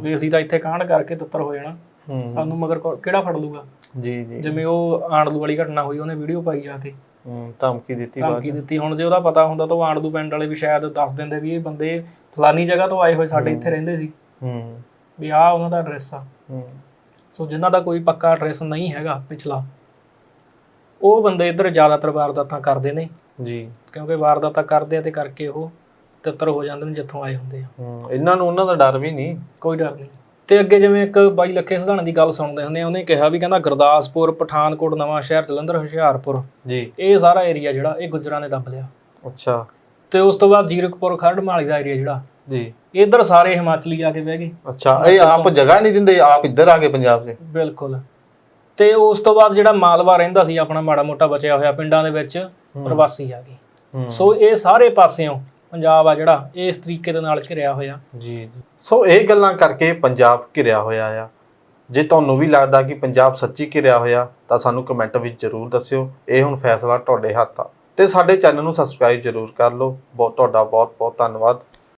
ਵੀ ਅਸੀਂ ਤਾਂ ਇੱਥੇ ਕਾਂਡ ਕਰਕੇ ਤਿੱਤਰ ਹੋ। ਜਾਣਾ ਸਾਨੂੰ ਮਗਰ ਕਿਹੜਾ ਫੜ ਲੂਗਾ? ਜੀ ਜੀ। ਜਿਵੇਂ ਉਹ ਆਂਡਲੂ ਵਾਲੀ ਘਟਨਾ ਹੋਈ ਉਹਨੇ ਵੀਡੀਓ ਪਾਈ ਜਾ ਕੇ। ਧਮਕੀ ਦਿੱਤੀ ਬਾਅਦ ਧਮਕੀ ਦਿੱਤੀ। ਹੁਣ ਜੇ ਉਹਦਾ ਪਤਾ ਹੁੰਦਾ ਤਾਂ ਉਹ ਆਂਡਲੂ ਪਿੰਡ ਵਾਲੇ ਵੀ ਸ਼ਾਇਦ ਦੱਸ ਦਿੰਦੇ ਵੀ ਇਹ ਬੰਦੇ ਫਲਾਨੀ ਜਗ੍ਹਾ ਤੋਂ ਆਏ ਹੋਏ ਸਾਡੇ ਇੱਥੇ ਰਹਿੰਦੇ ਸੀ। ਹੂੰ। ਵੀ ਆਹ ਉਹਨਾਂ ਦਾ ਐਡਰੈਸ ਆ। ਹੂੰ। ਸੋ ਜਿਨ੍ਹਾਂ ਦਾ ਕੋਈ ਪੱਕਾ ਐਡਰੈਸ ਨਹੀਂ ਹੈਗਾ ਪਿਛਲਾ ਉਹ ਬੰਦੇ ਇੱਧਰ ਜ਼ਿਆਦਾਤਰ ਵਾਰਦਾਤਾਂ ਕਰਦੇ ਨੇ। ਜੀ। ਕਿਉਂਕਿ ਵਾਰਦਾਤਾਂ ਕਰਦੇ ਆ ਤੇ ਕਰਕੇ ਉਹ ਤਿੱਤਰ ਹੋ ਜਾਂਦੇ ਨੇ ਜਿੱਥੋਂ ਆਏ ਹੁੰਦੇ ਆ। ਹੂੰ ਇਹਨਾਂ ਨੂੰ ਉਹਨਾਂ ਦਾ ਡਰ ਵੀ ਨਹੀਂ? ਕੋਈ ਡਰ ਨਹੀਂ। ਤੇ ਅੱਗੇ ਜਿਵੇਂ ਇੱਕ ਬਾਈ ਲੱਖੇ ਸਿਧਾਣੇ ਦੀ ਗੱਲ ਸੁਣਦੇ ਹੁੰਦੇ ਆ ਉਹਨੇ ਕਿਹਾ ਵੀ ਕਹਿੰਦਾ ਗੁਰਦਾਸਪੁਰ ਪਠਾਨਕੋਟ ਨਵਾਂ ਸ਼ਹਿਰ ਜਲੰਧਰ ਹੁਸ਼ਿਆਰਪੁਰ ਜੀ। ਇਹ ਸਾਰਾ ਏਰੀਆ ਜਿਹੜਾ ਇਹ ਗੁੱਜਰਾਂ ਨੇ ਦੱਬ ਲਿਆ। ਅੱਛਾ। ਤੇ ਉਸ ਤੋਂ ਬਾਅਦ ਜੀਰਕਪੁਰ ਖਰੜ ਮਾਲੀ ਦਾ ਏਰੀਆ ਜਿਹੜਾ ਜੀ। ਇੱਧਰ ਸਾਰੇ ਹਿਮਾਚਲੀ ਆ ਕੇ ਬਹਿ ਗਏ। ਅੱਛਾ ਇਹ ਆਪ ਜਗ੍ਹਾ ਨਹੀਂ ਦਿੰਦੇ ਆਪ ਇੱਧਰ ਆ ਗਏ ਪੰਜਾਬ 'ਚ? ਬਿਲਕੁਲ। ਤੇ ਉਸ ਤੋਂ ਬਾਅਦ ਜਿਹੜਾ ਮਾਲਵਾ ਰਹਿੰਦਾ ਸੀ ਆਪਣਾ ਮਾੜਾ ਮੋਟਾ ਬਚਿਆ ਹੋਇਆ ਪਿੰਡਾਂ ਦੇ ਵਿੱਚ ਪ੍ਰਵਾਸੀ ਆ ਗਏ। ਸੋ ਇਹ ਸਾਰੇ ਪਾਸਿਓਂ ਪੰਜਾਬ ਆ ਜਿਹੜਾ ਇਸ ਤਰੀਕੇ ਦੇ ਨਾਲ ਘਿਰਿਆ ਹੋਇਆ। ਜੀ। ਜੀ ਸੋ ਇਹ ਗੱਲਾਂ ਕਰਕੇ ਪੰਜਾਬ ਘਿਰਿਆ ਹੋਇਆ ਆ। ਜੇ ਤੁਹਾਨੂੰ ਵੀ ਲੱਗਦਾ ਕਿ ਪੰਜਾਬ ਸੱਚੀ ਘਿਰਿਆ ਹੋਇਆ ਤਾਂ ਸਾਨੂੰ ਕਮੈਂਟ ਵਿੱਚ ਜ਼ਰੂਰ ਦੱਸਿਓ। ਇਹ ਹੁਣ ਫੈਸਲਾ ਤੁਹਾਡੇ ਹੱਥ ਆ। ਤੇ ਸਾਡੇ ਚੈਨਲ ਨੂੰ ਸਬਸਕ੍ਰਾਈਬ ਜ਼ਰੂਰ ਕਰ ਲਓ। ਬਹੁਤ ਤੁਹਾਡਾ ਬਹੁਤ ਬਹੁਤ ਧੰਨਵਾਦ।